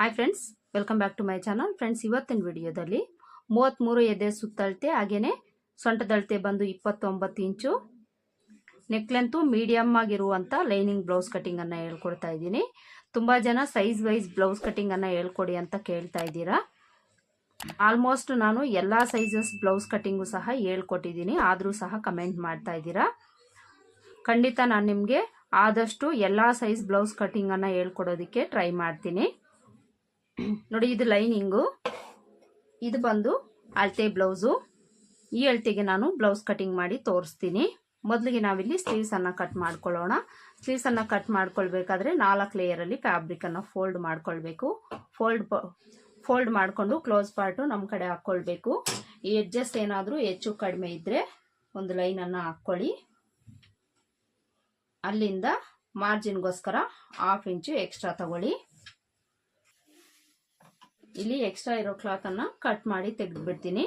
Hi friends welcome back to my channel friends ಇವತ್ತಿನ ವಿಡಿಯೋದಲ್ಲಿ ಮೂವತ್ತ್ಮೂರು ಎದೆ ಸುತ್ತಳತೆ ಹಾಗೆಯೇ ಸೊಂಟದಳತೆ ಬಂದು ಇಪ್ಪತ್ತೊಂಬತ್ತು ಇಂಚು ನೆಕ್ಲೆಂತು ಮೀಡಿಯಮ್ ಆಗಿರುವಂಥ ಲೈನಿಂಗ್ ಬ್ಲೌಸ್ ಕಟ್ಟಿಂಗನ್ನು ಹೇಳ್ಕೊಡ್ತಾ ಇದ್ದೀನಿ. ತುಂಬ ಜನ ಸೈಜ್ ವೈಸ್ ಬ್ಲೌಸ್ ಕಟ್ಟಿಂಗನ್ನು ಹೇಳ್ಕೊಡಿ ಅಂತ ಕೇಳ್ತಾ ಇದ್ದೀರಾ. ಆಲ್ಮೋಸ್ಟ್ ನಾನು ಎಲ್ಲ ಸೈಜಸ್ ಬ್ಲೌಸ್ ಕಟ್ಟಿಂಗು ಸಹ ಹೇಳ್ಕೊಟ್ಟಿದ್ದೀನಿ. ಆದರೂ ಸಹ ಕಮೆಂಟ್ ಮಾಡ್ತಾ ಇದ್ದೀರಾ. ಖಂಡಿತ ನಾನು ನಿಮಗೆ ಆದಷ್ಟು ಎಲ್ಲ ಸೈಜ್ ಬ್ಲೌಸ್ ಕಟ್ಟಿಂಗನ್ನು ಹೇಳ್ಕೊಡೋದಕ್ಕೆ ಟ್ರೈ ಮಾಡ್ತೀನಿ. ನೋಡಿ, ಇದು ಲೈನಿಂಗು. ಇದು ಬಂದು ಅಳತೆ ಬ್ಲೌಸು. ಈ ಅಳತೆಗೆ ನಾನು ಬ್ಲೌಸ್ ಕಟಿಂಗ್ ಮಾಡಿ ತೋರಿಸ್ತೀನಿ. ಮೊದಲಿಗೆ ನಾವಿಲ್ಲಿ ಸ್ಲೀವ್ಸನ್ನು ಕಟ್ ಮಾಡ್ಕೊಳ್ಳೋಣ. ಸ್ಲೀವ್ಸನ್ನು ಕಟ್ ಮಾಡ್ಕೊಳ್ಬೇಕಾದ್ರೆ ನಾಲ್ಕು ಲೇಯರಲ್ಲಿ ಫ್ಯಾಬ್ರಿಕನ್ನು ಫೋಲ್ಡ್ ಮಾಡ್ಕೊಳ್ಬೇಕು. ಫೋಲ್ಡ್ ಫೋಲ್ಡ್ ಮಾಡಿಕೊಂಡು ಕ್ಲೋಸ್ ಪಾರ್ಟು ನಮ್ಮ ಕಡೆ ಹಾಕ್ಕೊಳ್ಬೇಕು. ಈ ಎಡ್ಜಸ್ಟ್ ಏನಾದರೂ ಹೆಚ್ಚು ಕಡಿಮೆ ಇದ್ದರೆ ಒಂದು ಲೈನನ್ನು ಹಾಕ್ಕೊಳ್ಳಿ. ಅಲ್ಲಿಂದ ಮಾರ್ಜಿನ್ಗೋಸ್ಕರ ಹಾಫ್ ಇಂಚು ಎಕ್ಸ್ಟ್ರಾ ತಗೊಳ್ಳಿ. ಇಲ್ಲಿ ಎಕ್ಸ್ಟ್ರಾ ಇರೋ ಕ್ಲಾತನ್ನು ಕಟ್ ಮಾಡಿ ತೆಗೆದು ಬಿಡ್ತೀನಿ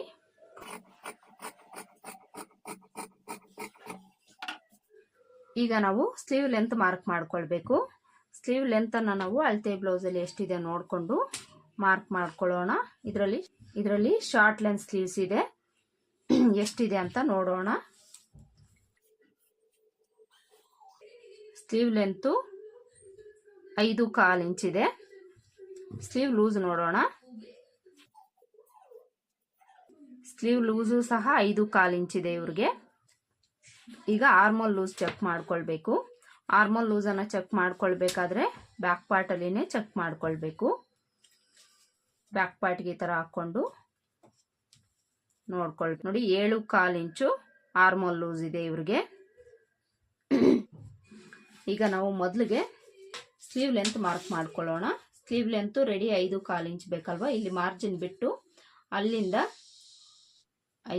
ಈಗ ನಾವು ಸ್ಲೀವ್ ಲೆಂತ್ ಮಾರ್ಕ್ ಮಾಡ್ಕೊಳ್ಬೇಕು. ಸ್ಲೀವ್ ಲೆಂತನ್ನು ನಾವು ಅಳತೆ ಬ್ಲೌಸಲ್ಲಿ ಎಷ್ಟಿದೆ ನೋಡಿಕೊಂಡು ಮಾರ್ಕ್ ಮಾಡ್ಕೊಳ್ಳೋಣ. ಇದರಲ್ಲಿ ಇದರಲ್ಲಿ ಶಾರ್ಟ್ ಲೆಂತ್ ಸ್ಲೀವ್ಸ್ ಇದೆ. ಎಷ್ಟಿದೆ ಅಂತ ನೋಡೋಣ. ಸ್ಲೀವ್ ಲೆಂತು ಐದು ಕಾಲು ಇಂಚಿದೆ. ಸ್ಲೀವ್ ಲೂಸ್ ನೋಡೋಣ. ಸ್ಲೀವ್ ಲೂಸು ಸಹ ಐದು ಕಾಲು ಇಂಚಿದೆ ಇವ್ರಿಗೆ. ಈಗ ಆರ್ಮೋಲ್ ಲೂಸ್ ಚೆಕ್ ಮಾಡ್ಕೊಳ್ಬೇಕು. ಆರ್ಮೋಲ್ ಲೂಸನ್ನು ಚೆಕ್ ಮಾಡ್ಕೊಳ್ಬೇಕಾದ್ರೆ ಬ್ಯಾಕ್ ಪಾರ್ಟಲ್ಲಿನೇ ಚೆಕ್ ಮಾಡ್ಕೊಳ್ಬೇಕು. ಬ್ಯಾಕ್ ಪಾರ್ಟ್ಗೆ ಈ ಥರ ಹಾಕ್ಕೊಂಡು ನೋಡ್ಕೊಳ್ ನೋಡಿ ಏಳು ಕಾಲು ಇಂಚು ಆರ್ಮೋಲ್ ಲೂಸ್ ಇದೆ ಇವ್ರಿಗೆ. ಈಗ ನಾವು ಮೊದಲಿಗೆ ಸ್ಲೀವ್ ಲೆಂತ್ ಮಾರ್ಕ್ ಮಾಡ್ಕೊಳ್ಳೋಣ. ಸ್ಲೀವ್ ಲೆಂತು ರೆಡಿ ಐದು ಕಾಲು ಇಂಚ್ ಬೇಕಲ್ವಾ? ಇಲ್ಲಿ ಮಾರ್ಜಿನ್ ಬಿಟ್ಟು ಅಲ್ಲಿಂದ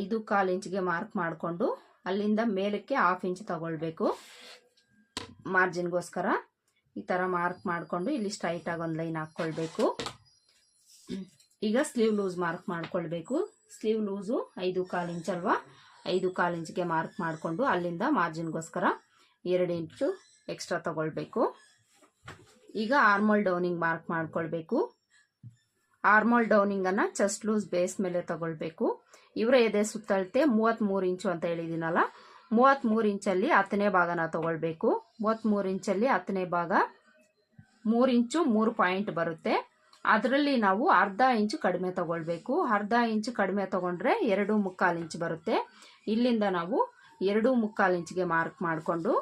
ಐದು ಕಾಲು ಇಂಚ್ಗೆ ಮಾರ್ಕ್ ಮಾಡಿಕೊಂಡು ಅಲ್ಲಿಂದ ಮೇಲಕ್ಕೆ ಹಾಫ್ ಇಂಚ್ ತಗೊಳ್ಬೇಕು. ಮಾರ್ಜಿನ್ಗೋಸ್ಕರ ಈ ಥರ ಮಾರ್ಕ್ ಮಾಡಿಕೊಂಡು ಇಲ್ಲಿ ಸ್ಟ್ರೈಟಾಗಿ ಒಂದು ಲೈನ್ ಹಾಕ್ಕೊಳ್ಬೇಕು ಈಗ ಸ್ಲೀವ್ ಲೂಸ್ ಮಾರ್ಕ್ ಮಾಡಿಕೊಳ್ಬೇಕು. ಸ್ಲೀವ್ ಲೂಸು ಐದು ಕಾಲು ಇಂಚ್ ಅಲ್ವಾ? ಐದು ಕಾಲು ಇಂಚ್ಗೆ ಮಾರ್ಕ್ ಮಾಡಿಕೊಂಡು ಅಲ್ಲಿಂದ ಮಾರ್ಜಿನ್ಗೋಸ್ಕರ ಎರಡು ಇಂಚು ಎಕ್ಸ್ಟ್ರಾ ತಗೊಳ್ಬೇಕು. ಈಗ ಆರ್ಮೋಲ್ ಡೌನಿಂಗ್ ಮಾರ್ಕ್ ಮಾಡಿಕೊಳ್ಬೇಕು. ಆರ್ಮೋಲ್ ಡೌನಿಂಗನ್ನು ಚೆಸ್ಟ್ ಲೂಸ್ ಬೇಸ್ ಮೇಲೆ ತಗೊಳ್ಬೇಕು. ಇವರ ಎದೆ ಸುತ್ತಳತೆ ಮೂವತ್ತ್ಮೂರು ಇಂಚು ಅಂತ ಹೇಳಿದ್ದೀನಲ್ಲ ಮೂವತ್ತ್ಮೂರು ಇಂಚಲ್ಲಿ ಹತ್ತನೇ ಭಾಗನ ತಗೊಳ್ಬೇಕು. ಮೂವತ್ತ್ಮೂರು ಇಂಚಲ್ಲಿ ಹತ್ತನೇ ಭಾಗ ಮೂರು ಇಂಚು ಮೂರು ಪಾಯಿಂಟ್ ಬರುತ್ತೆ. ಅದರಲ್ಲಿ ನಾವು ಅರ್ಧ ಇಂಚು ಕಡಿಮೆ ತಗೊಳ್ಬೇಕು. ಅರ್ಧ ಇಂಚು ಕಡಿಮೆ ತಗೊಂಡ್ರೆ ಎರಡು ಮುಕ್ಕಾಲು ಇಂಚು ಬರುತ್ತೆ. ಇಲ್ಲಿಂದ ನಾವು ಎರಡು ಮುಕ್ಕಾಲು ಇಂಚಿಗೆ ಮಾರ್ಕ್ ಮಾಡಿಕೊಂಡು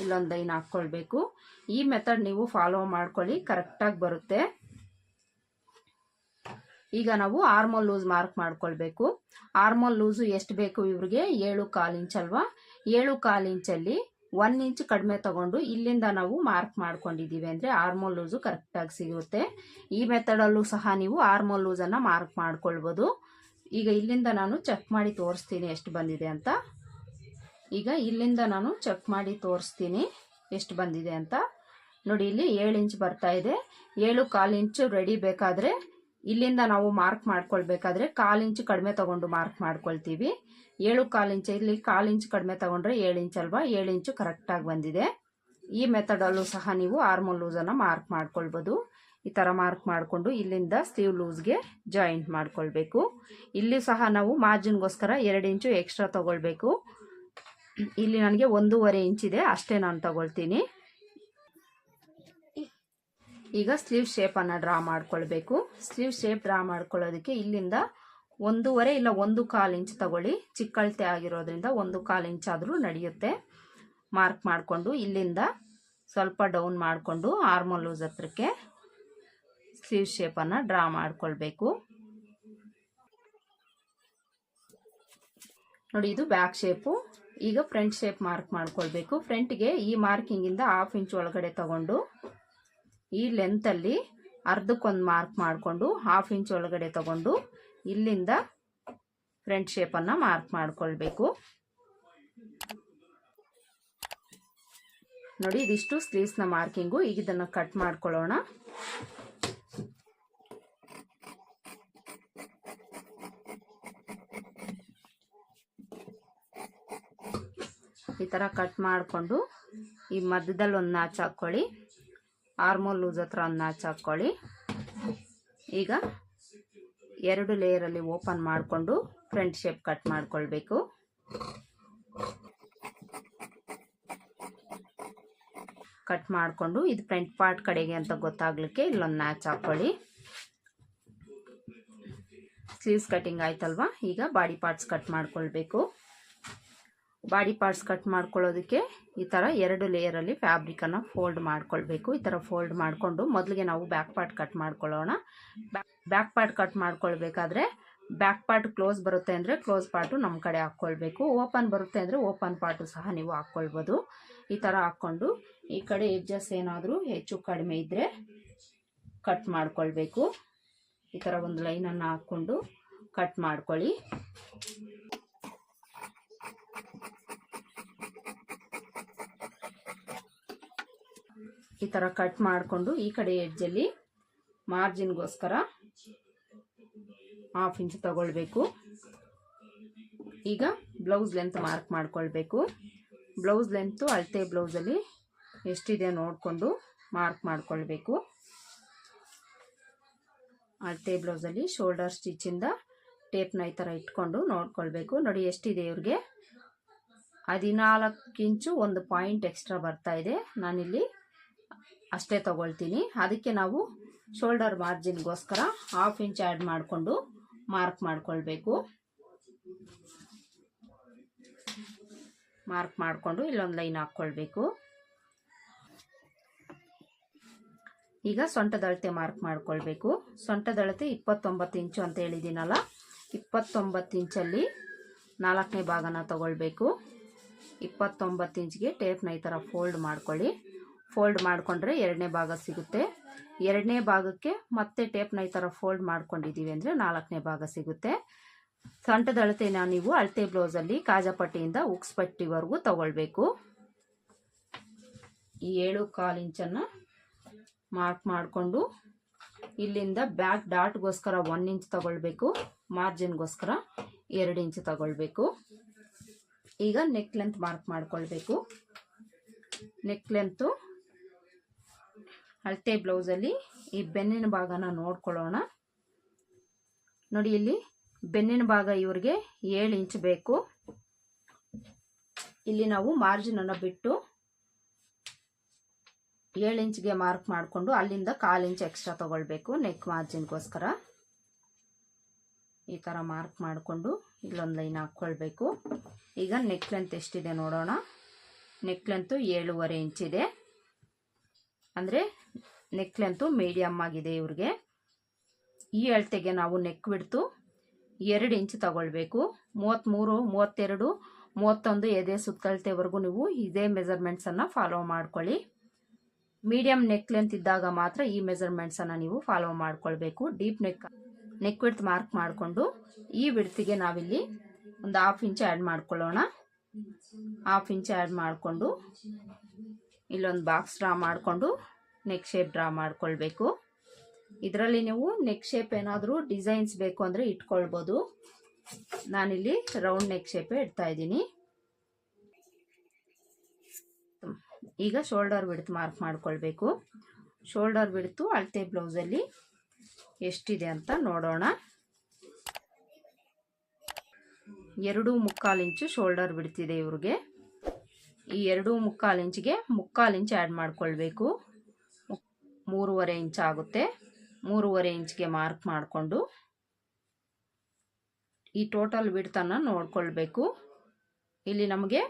ಇಲ್ಲೊಂದು ಐನ್ ಹಾಕ್ಕೊಳ್ಬೇಕು. ಈ ಮೆಥಡ್ ನೀವು ಫಾಲೋ ಮಾಡ್ಕೊಳ್ಳಿ, ಕರೆಕ್ಟಾಗಿ ಬರುತ್ತೆ. ಈಗ ನಾವು ಆರ್ಮೋಲ್ ಲೂಸ್ ಮಾರ್ಕ್ ಮಾಡ್ಕೊಳ್ಬೇಕು. ಆರ್ಮೋಲ್ ಲೂಸು ಎಷ್ಟು ಬೇಕು ಇವ್ರಿಗೆ? ಏಳು ಕಾಲು ಇಂಚ್ ಅಲ್ವಾ? ಏಳು ಕಾಲು ಇಂಚಲ್ಲಿ ಒನ್ ಇಂಚ್ ಕಡಿಮೆ ತಗೊಂಡು ಇಲ್ಲಿಂದ ನಾವು ಮಾರ್ಕ್ ಮಾಡ್ಕೊಂಡಿದ್ದೀವಿ ಅಂದರೆ ಆರ್ಮೋಲ್ ಲೂಸು ಕರೆಕ್ಟಾಗಿ ಸಿಗುತ್ತೆ. ಈ ಮೆಥಡಲ್ಲೂ ಸಹ ನೀವು ಆರ್ಮೋಲ್ ಲೂಸನ್ನು ಮಾರ್ಕ್ ಮಾಡ್ಕೊಳ್ಬೋದು. ಈಗ ಇಲ್ಲಿಂದ ನಾನು ಚೆಕ್ ಮಾಡಿ ತೋರಿಸ್ತೀನಿ ಎಷ್ಟು ಬಂದಿದೆ ಅಂತ. ಈಗ ಇಲ್ಲಿಂದ ನಾನು ಚೆಕ್ ಮಾಡಿ ತೋರಿಸ್ತೀನಿ ಎಷ್ಟು ಬಂದಿದೆ ಅಂತ. ನೋಡಿ, ಇಲ್ಲಿ ಏಳು ಇಂಚ್ ಬರ್ತಾ ಇದೆ. ಏಳು ಕಾಲು ಇಂಚು ರೆಡಿ ಬೇಕಾದರೆ ಇಲ್ಲಿಂದ ನಾವು ಮಾರ್ಕ್ ಮಾಡ್ಕೊಳ್ಬೇಕಾದ್ರೆ ಕಾಲು ಇಂಚು ಕಡಿಮೆ ತಗೊಂಡು ಮಾರ್ಕ್ ಮಾಡ್ಕೊಳ್ತೀವಿ. ಏಳು ಕಾಲು ಇಂಚು ಇಲ್ಲಿ ಕಾಲು ಇಂಚು ಕಡಿಮೆ ತಗೊಂಡ್ರೆ ಏಳು ಇಂಚ್ ಅಲ್ವಾ? ಏಳು ಇಂಚು ಕರೆಕ್ಟಾಗಿ ಬಂದಿದೆ. ಈ ಮೆಥಡಲ್ಲೂ ಸಹ ನೀವು ಆರ್ಮೋಲ್ ಲೂಸನ್ನು ಮಾರ್ಕ್ ಮಾಡ್ಕೊಳ್ಬೋದು. ಈ ಥರ ಮಾರ್ಕ್ ಮಾಡಿಕೊಂಡು ಇಲ್ಲಿಂದ ಸ್ಲೀವ್ ಲೂಸ್ಗೆ ಜಾಯಿಂಟ್ ಮಾಡ್ಕೊಳ್ಬೇಕು. ಇಲ್ಲಿ ಸಹ ನಾವು ಮಾರ್ಜಿನ್ಗೋಸ್ಕರ ಎರಡು ಇಂಚು ಎಕ್ಸ್ಟ್ರಾ ತಗೊಳ್ಬೇಕು. ಇಲ್ಲಿ ನನಗೆ ಒಂದೂವರೆ ಇಂಚಿದೆ ಅಷ್ಟೇ ನಾನು ತಗೊಳ್ತೀನಿ. ಈಗ ಸ್ಲೀವ್ ಶೇಪನ್ನು ಡ್ರಾ ಮಾಡ್ಕೊಳ್ಬೇಕು. ಸ್ಲೀವ್ ಶೇಪ್ ಡ್ರಾ ಮಾಡ್ಕೊಳ್ಳೋದಕ್ಕೆ ಇಲ್ಲಿಂದ ಒಂದೂವರೆ ಇಲ್ಲ ಒಂದು ಕಾಲು ಇಂಚ್ ತಗೊಳ್ಳಿ. ಚಿಕ್ಕಳತೆ ಆಗಿರೋದ್ರಿಂದ ಒಂದು ಕಾಲು ಇಂಚ್ ಆದರೂ ನಡೆಯುತ್ತೆ. ಮಾರ್ಕ್ ಮಾಡಿಕೊಂಡು ಇಲ್ಲಿಂದ ಸ್ವಲ್ಪ ಡೌನ್ ಮಾಡಿಕೊಂಡು ಆರ್ಮಲ್ ಲೂಸ್ ಹತ್ರಕ್ಕೆ ಸ್ಲೀವ್ ಶೇಪನ್ನು ಡ್ರಾ ಮಾಡಿಕೊಳ್ಬೇಕು. ನೋಡಿ, ಇದು ಬ್ಯಾಕ್ ಶೇಪು ಈಗ ಫ್ರಂಟ್ ಶೇಪ್ ಮಾರ್ಕ್ ಮಾಡ್ಕೊಳ್ಬೇಕು. ಫ್ರಂಟ್ಗೆ ಈ ಮಾರ್ಕಿಂಗಿಂದ ಹಾಫ್ ಇಂಚ್ ಒಳಗಡೆ ತಗೊಂಡು ಈ ಲೆಂತಲ್ಲಿ ಅರ್ಧಕ್ಕೊಂದು ಮಾರ್ಕ್ ಮಾಡಿಕೊಂಡು ಹಾಫ್ ಇಂಚ್ ಒಳಗಡೆ ತಗೊಂಡು ಇಲ್ಲಿಂದ ಫ್ರಂಟ್ ಶೇಪನ್ನು ಮಾರ್ಕ್ ಮಾಡಿಕೊಳ್ಬೇಕು. ನೋಡಿ, ಇದಿಷ್ಟು ಸ್ಲೀವ್ಸ್ನ ಮಾರ್ಕಿಂಗು ಈಗ ಇದನ್ನು ಕಟ್ ಮಾಡ್ಕೊಳ್ಳೋಣ. ಈ ಥರ ಕಟ್ ಮಾಡಿಕೊಂಡು ಈ ಮಧ್ಯದಲ್ಲಿ ಒಂದು ನಾಚ್ ಹಾಕ್ಕೊಳ್ಳಿ. ಆರ್ಮೋಲ್ ಲೂಸ್ ಹತ್ರ ಒಂದು ನಾಚ್ ಹಾಕ್ಕೊಳ್ಳಿ ಈಗ ಎರಡು ಲೇಯರಲ್ಲಿ ಓಪನ್ ಮಾಡಿಕೊಂಡು ಫ್ರಂಟ್ ಶೇಪ್ ಕಟ್ ಮಾಡಿಕೊಳ್ಬೇಕು. ಕಟ್ ಮಾಡಿಕೊಂಡು ಇದು ಫ್ರಂಟ್ ಪಾರ್ಟ್ ಕಡೆಗೆ ಅಂತ ಗೊತ್ತಾಗ್ಲಿಕ್ಕೆ ಇಲ್ಲೊಂದು ನ್ಯಾಚ್ ಹಾಕ್ಕೊಳ್ಳಿ ಸ್ಲೀವ್ಸ್ ಕಟಿಂಗ್ ಆಯ್ತಲ್ವಾ? ಈಗ ಬಾಡಿ ಪಾರ್ಟ್ಸ್ ಕಟ್ ಮಾಡ್ಕೊಳ್ಬೇಕು. ಬಾಡಿ ಪಾರ್ಟ್ಸ್ ಕಟ್ ಮಾಡ್ಕೊಳ್ಳೋದಕ್ಕೆ ಈ ಥರ ಎರಡು ಲೇಯರಲ್ಲಿ ಫ್ಯಾಬ್ರಿಕನ್ನು ಫೋಲ್ಡ್ ಮಾಡ್ಕೊಳ್ಬೇಕು. ಈ ಥರ ಫೋಲ್ಡ್ ಮಾಡಿಕೊಂಡು ಮೊದಲಿಗೆ ನಾವು ಬ್ಯಾಕ್ ಪಾರ್ಟ್ ಕಟ್ ಮಾಡ್ಕೊಳ್ಳೋಣ. ಬ್ಯಾಕ್ ಪಾರ್ಟ್ ಕಟ್ ಮಾಡ್ಕೊಳ್ಬೇಕಾದ್ರೆ ಬ್ಯಾಕ್ ಪಾರ್ಟ್ ಕ್ಲೋಸ್ ಬರುತ್ತೆ ಅಂದರೆ ಕ್ಲೋಸ್ ಪಾರ್ಟು ನಮ್ಮ ಕಡೆ ಹಾಕ್ಕೊಳ್ಬೇಕು. ಓಪನ್ ಬರುತ್ತೆ ಅಂದರೆ ಓಪನ್ ಪಾರ್ಟು ಸಹ ನೀವು ಹಾಕ್ಕೊಳ್ಬೋದು. ಈ ಥರ ಹಾಕ್ಕೊಂಡು ಈ ಕಡೆ ಎಡ್ಜಸ್ ಏನಾದರೂ ಹೆಚ್ಚು ಕಡಿಮೆ ಇದ್ದರೆ ಕಟ್ ಮಾಡ್ಕೊಳ್ಬೇಕು. ಈ ಥರ ಒಂದು ಲೈನನ್ನು ಹಾಕ್ಕೊಂಡು ಕಟ್ ಮಾಡ್ಕೊಳ್ಳಿ. ಈ ಥರ ಕಟ್ ಮಾಡಿಕೊಂಡು ಈ ಕಡೆ ಎಡ್ಜಲ್ಲಿ ಮಾರ್ಜಿನ್ಗೋಸ್ಕರ ಹಾಫ್ ಇಂಚ್ ತಗೊಳ್ಬೇಕು. ಈಗ ಬ್ಲೌಸ್ ಲೆಂತ್ ಮಾರ್ಕ್ ಮಾಡ್ಕೊಳ್ಬೇಕು. ಬ್ಲೌಸ್ ಲೆಂತು ಅಳತೆ ಬ್ಲೌಸಲ್ಲಿ ಎಷ್ಟಿದೆ ನೋಡಿಕೊಂಡು ಮಾರ್ಕ್ ಮಾಡಿಕೊಳ್ಬೇಕು. ಅಳತೆ ಬ್ಲೌಸಲ್ಲಿ ಶೋಲ್ಡರ್ ಸ್ಟಿಚ್ಚಿಂದ ಟೇಪ್ನ ಈ ಥರ ಇಟ್ಕೊಂಡು ನೋಡ್ಕೊಳ್ಬೇಕು. ನೋಡಿ ಎಷ್ಟಿದೆ ಇವ್ರಿಗೆ? ಹದಿನಾಲ್ಕು ಇಂಚು ಒಂದು ಪಾಯಿಂಟ್ ಎಕ್ಸ್ಟ್ರಾ ಬರ್ತಾ ಇದೆ. ನಾನಿಲ್ಲಿ ಅಷ್ಟೇ ತಗೊಳ್ತೀನಿ. ಅದಕ್ಕೆ ನಾವು ಶೋಲ್ಡರ್ ಮಾರ್ಜಿನ್ಗೋಸ್ಕರ ಹಾಫ್ ಇಂಚ್ ಆ್ಯಡ್ ಮಾಡಿಕೊಂಡು ಮಾರ್ಕ್ ಮಾಡಿಕೊಳ್ಬೇಕು. ಮಾರ್ಕ್ ಮಾಡಿಕೊಂಡು ಇಲ್ಲೊಂದು ಲೈನ್ ಹಾಕ್ಕೊಳ್ಬೇಕು. ಈಗ ಸೊಂಟದ ಅಳತೆ ಮಾರ್ಕ್ ಮಾಡಿಕೊಳ್ಬೇಕು. ಸೊಂಟದ ಅಳತೆ ಇಪ್ಪತ್ತೊಂಬತ್ತು ಇಂಚು ಅಂತ ಹೇಳಿದ್ದೀನಲ್ಲ ಇಪ್ಪತ್ತೊಂಬತ್ತು ಇಂಚಲ್ಲಿ ನಾಲ್ಕನೇ ಭಾಗನ ತಗೊಳ್ಬೇಕು. ಇಪ್ಪತ್ತೊಂಬತ್ತು ಇಂಚ್ಗೆ ಟೇಪ್ನ ಈ ಥರ ಫೋಲ್ಡ್ ಮಾಡ್ಕೊಳ್ಳಿ. ಫೋಲ್ಡ್ ಮಾಡಿಕೊಂಡ್ರೆ ಎರಡನೇ ಭಾಗ ಸಿಗುತ್ತೆ. ಎರಡನೇ ಭಾಗಕ್ಕೆ ಮತ್ತೆ ಟೇಪ್ನ ಈ ಥರ ಫೋಲ್ಡ್ ಮಾಡ್ಕೊಂಡಿದ್ದೀವಿ ಅಂದರೆ ನಾಲ್ಕನೇ ಭಾಗ ಸಿಗುತ್ತೆ. ಸೊಂಟದ ಅಳತೆನ ನೀವು ಅಳತೆ ಬ್ಲೌಸಲ್ಲಿ ಕಾಜಾಪಟ್ಟಿಯಿಂದ ಉಕ್ಸ್ ಪಟ್ಟಿವರೆಗೂ ತಗೊಳ್ಬೇಕು. ಈ ಏಳು ಕಾಲು ಇಂಚನ್ನು ಮಾರ್ಕ್ ಮಾಡಿಕೊಂಡು ಇಲ್ಲಿಂದ ಬ್ಯಾಕ್ ಡಾಟ್ಗೋಸ್ಕರ ಒನ್ ಇಂಚ್ ತಗೊಳ್ಬೇಕು. ಮಾರ್ಜಿನ್ಗೋಸ್ಕರ ಎರಡು ಇಂಚ್ ತಗೊಳ್ಬೇಕು. ಈಗ ನೆಕ್ ಲೆಂತ್ ಮಾರ್ಕ್ ಮಾಡಿಕೊಳ್ಬೇಕು. ನೆಕ್ ಲೆಂತು ಅಳತೆ ಬ್ಲೌಸಲ್ಲಿ ಈ ಬೆನ್ನಿನ ಭಾಗನ ನೋಡ್ಕೊಳ್ಳೋಣ. ನೋಡಿ ಇಲ್ಲಿ ಬೆನ್ನಿನ ಭಾಗ ಇವ್ರಿಗೆ ಏಳು ಇಂಚ್ ಬೇಕು. ಇಲ್ಲಿ ನಾವು ಮಾರ್ಜಿನನ್ನು ಬಿಟ್ಟು ಏಳು ಇಂಚ್ಗೆ ಮಾರ್ಕ್ ಮಾಡಿಕೊಂಡು ಅಲ್ಲಿಂದ ಕಾಲು ಇಂಚ್ ಎಕ್ಸ್ಟ್ರಾ ತಗೊಳ್ಬೇಕು ನೆಕ್ ಮಾರ್ಜಿನ್ಗೋಸ್ಕರ ಈ ಥರ ಮಾರ್ಕ್ ಮಾಡಿಕೊಂಡು ಇಲ್ಲೊಂದು ಲೈನ್ ಹಾಕ್ಕೊಳ್ಬೇಕು. ಈಗ ನೆಕ್ ಲೆಂತ್ ಎಷ್ಟಿದೆ ನೋಡೋಣ. ನೆಕ್ ಲೆಂತು ಏಳುವರೆ ಇಂಚಿದೆ ಅಂದರೆ ನೆಕ್ ಲೆಂತು ಮೀಡಿಯಮ್ ಆಗಿದೆ ಇವ್ರಿಗೆ. ಈ ಅಳತೆಗೆ ನಾವು ನೆಕ್ ಬಿಡ್ತು ಎರಡು ಇಂಚು ತಗೊಳ್ಬೇಕು. ಮೂವತ್ತ್ಮೂರು ಮೂವತ್ತೆರಡು, ಮೂವತ್ತೊಂದು ಎದೆ ಸುತ್ತಳತೆವರೆಗೂ ನೀವು ಇದೇ ಮೆಸರ್ಮೆಂಟ್ಸನ್ನು ಫಾಲೋ ಮಾಡ್ಕೊಳ್ಳಿ. ಮೀಡಿಯಮ್ ನೆಕ್ ಲೆಂತ್ ಇದ್ದಾಗ ಮಾತ್ರ ಈ ಮೆಸರ್ಮೆಂಟ್ಸನ್ನು ನೀವು ಫಾಲೋ ಮಾಡ್ಕೊಳ್ಬೇಕು. Deep neck neck width mark ಮಾಡಿಕೊಂಡು ಈ ವಿಡ್ತಿಗೆ ನಾವಿಲ್ಲಿ ಒಂದು ಹಾಫ್ ಇಂಚ್ ಆ್ಯಡ್ ಮಾಡ್ಕೊಳ್ಳೋಣ. ಹಾಫ್ ಇಂಚ್ ಆ್ಯಡ್ ಮಾಡಿಕೊಂಡು ಇಲ್ಲೊಂದು ಬಾಕ್ಸ್ ಡ್ರಾ ಮಾಡಿಕೊಂಡು ನೆಕ್ ಶೇಪ್ ಡ್ರಾ ಮಾಡ್ಕೊಳ್ಬೇಕು. ಇದರಲ್ಲಿ ನೀವು ನೆಕ್ ಶೇಪ್ ಏನಾದರೂ ಡಿಸೈನ್ಸ್ ಬೇಕು ಅಂದರೆ ಇಟ್ಕೊಳ್ಬೋದು. ನಾನಿಲ್ಲಿ ರೌಂಡ್ ನೆಕ್ ಶೇಪೇ ಇಡ್ತಾ ಇದ್ದೀನಿ. ಈಗ ಶೋಲ್ಡರ್ ಬಿಡ್ತು ಮಾರ್ಕ್ ಮಾಡ್ಕೊಳ್ಬೇಕು. ಶೋಲ್ಡರ್ ಬಿಡ್ತು ಅಳತೆ ಬ್ಲೌಸಲ್ಲಿ ಎಷ್ಟಿದೆ ಅಂತ ನೋಡೋಣ. ಎರಡು ಮುಕ್ಕಾಲು ಇಂಚು ಶೋಲ್ಡರ್ ಬಿಡ್ತಿದೆ ಇವ್ರಿಗೆ. ಈ ಎರಡು ಮುಕ್ಕಾಲು ಇಂಚಿಗೆ ಮುಕ್ಕಾಲು ಇಂಚ್ ಆ್ಯಡ್ ಮಾಡ್ಕೊಳ್ಬೇಕು. ಮೂರುವರೆ ಇಂಚ್ ಆಗುತ್ತೆ. ಮೂರುವರೆ ಇಂಚ್ಗೆ ಮಾರ್ಕ್ ಮಾಡಿಕೊಂಡು ಈ ಟೋಟಲ್ ಬಿಡ್ತನ್ನು ನೋಡ್ಕೊಳ್ಬೇಕು. ಇಲ್ಲಿ ನಮಗೆ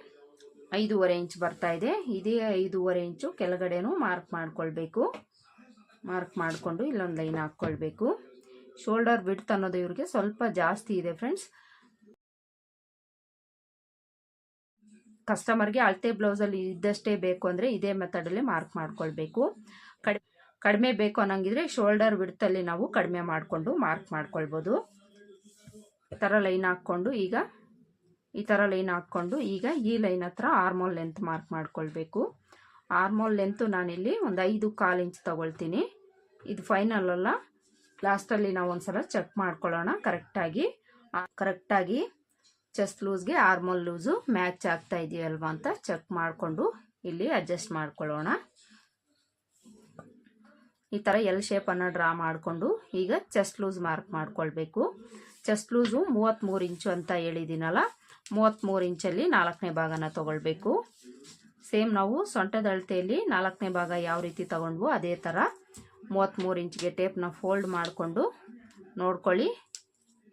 ಐದೂವರೆ ಇಂಚ್ ಬರ್ತಾ ಇದೆ. ಇದೇ ಐದೂವರೆ ಇಂಚು ಕೆಳಗಡೆನೂ ಮಾರ್ಕ್ ಮಾಡ್ಕೊಳ್ಬೇಕು. ಮಾರ್ಕ್ ಮಾಡಿಕೊಂಡು ಇಲ್ಲೊಂದು ಲೈನ್ ಹಾಕ್ಕೊಳ್ಬೇಕು. ಶೋಲ್ಡರ್ ಬಿಡ್ತ್ ಅನ್ನೋದು ಇವ್ರಿಗೆ ಸ್ವಲ್ಪ ಜಾಸ್ತಿ ಇದೆ ಫ್ರೆಂಡ್ಸ್ ಕಸ್ಟಮರ್ಗೆ ಅಳತೆ ಬ್ಲೌಸಲ್ಲಿ ಇದ್ದಷ್ಟೇ ಬೇಕು ಅಂದರೆ ಇದೇ ಮೆಥಡಲ್ಲಿ ಮಾರ್ಕ್ ಮಾಡ್ಕೊಳ್ಬೇಕು. ಕಡಿ, ಕಡಿಮೆ ಬೇಕು ಅನ್ನಂಗಿದ್ರೆ ಶೋಲ್ಡರ್ ವಿಡ್ತಲ್ಲಿ ನಾವು ಕಡಿಮೆ ಮಾಡಿಕೊಂಡು ಮಾರ್ಕ್ ಮಾಡ್ಕೊಳ್ಬೋದು. ಈ ಥರ ಲೈನ್ ಹಾಕ್ಕೊಂಡು ಈಗ, ಈ ಥರ ಲೈನ್ ಹಾಕ್ಕೊಂಡು ಈಗ ಈ ಲೈನ್ ಹತ್ರ ಆರ್ಮೋಲ್ ಲೆಂತ್ ಮಾರ್ಕ್ ಮಾಡ್ಕೊಳ್ಬೇಕು. ಆರ್ಮೋಲ್ ಲೆಂತು ನಾನಿಲ್ಲಿ ಒಂದು ಐದು ಕಾಲು ಇಂಚ್ ತೊಗೊಳ್ತೀನಿ. ಇದು ಫೈನಲ್ ಅಲ್ಲ. ಲಾಸ್ಟಲ್ಲಿ ನಾವು ಒಂದು ಸಲ ಚೆಕ್ ಮಾಡ್ಕೊಳ್ಳೋಣ ಕರೆಕ್ಟಾಗಿ. ಕರೆಕ್ಟಾಗಿ ಚೆಸ್ಟ್ ಲೂಸ್ಗೆ ಆರ್ಮಲ್ ಲೂಸು ಮ್ಯಾಚ್ ಆಗ್ತಾ ಇದೆಯಲ್ವಾ ಅಂತ ಚೆಕ್ ಮಾಡಿಕೊಂಡು ಇಲ್ಲಿ ಅಡ್ಜಸ್ಟ್ ಮಾಡ್ಕೊಳ್ಳೋಣ. ಈ ಥರ ಎಲ್ ಶೇಪನ್ನು ಡ್ರಾ ಮಾಡಿಕೊಂಡು ಈಗ ಚೆಸ್ಟ್ ಲೂಸ್ ಮಾರ್ಕ್ ಮಾಡ್ಕೊಳ್ಬೇಕು. ಚೆಸ್ಟ್ ಲೂಸು ಮೂವತ್ತ್ಮೂರು ಇಂಚು ಅಂತ ಹೇಳಿದ್ದೀನಲ್ಲ, ಮೂವತ್ತ್ಮೂರು ಇಂಚಲ್ಲಿ ನಾಲ್ಕನೇ ಭಾಗನ ತೊಗೊಳ್ಬೇಕು. ಸೇಮ್ ನಾವು ಸೊಂಟದ ಅಳತೆಯಲ್ಲಿ ನಾಲ್ಕನೇ ಭಾಗ ಯಾವ ರೀತಿ ತಗೊಂಡ್ವೋ ಅದೇ ಥರ ಮೂವತ್ತ್ಮೂರು ಇಂಚಿಗೆ ಟೇಪ್ನ ಫೋಲ್ಡ್ ಮಾಡಿಕೊಂಡು ನೋಡ್ಕೊಳ್ಳಿ.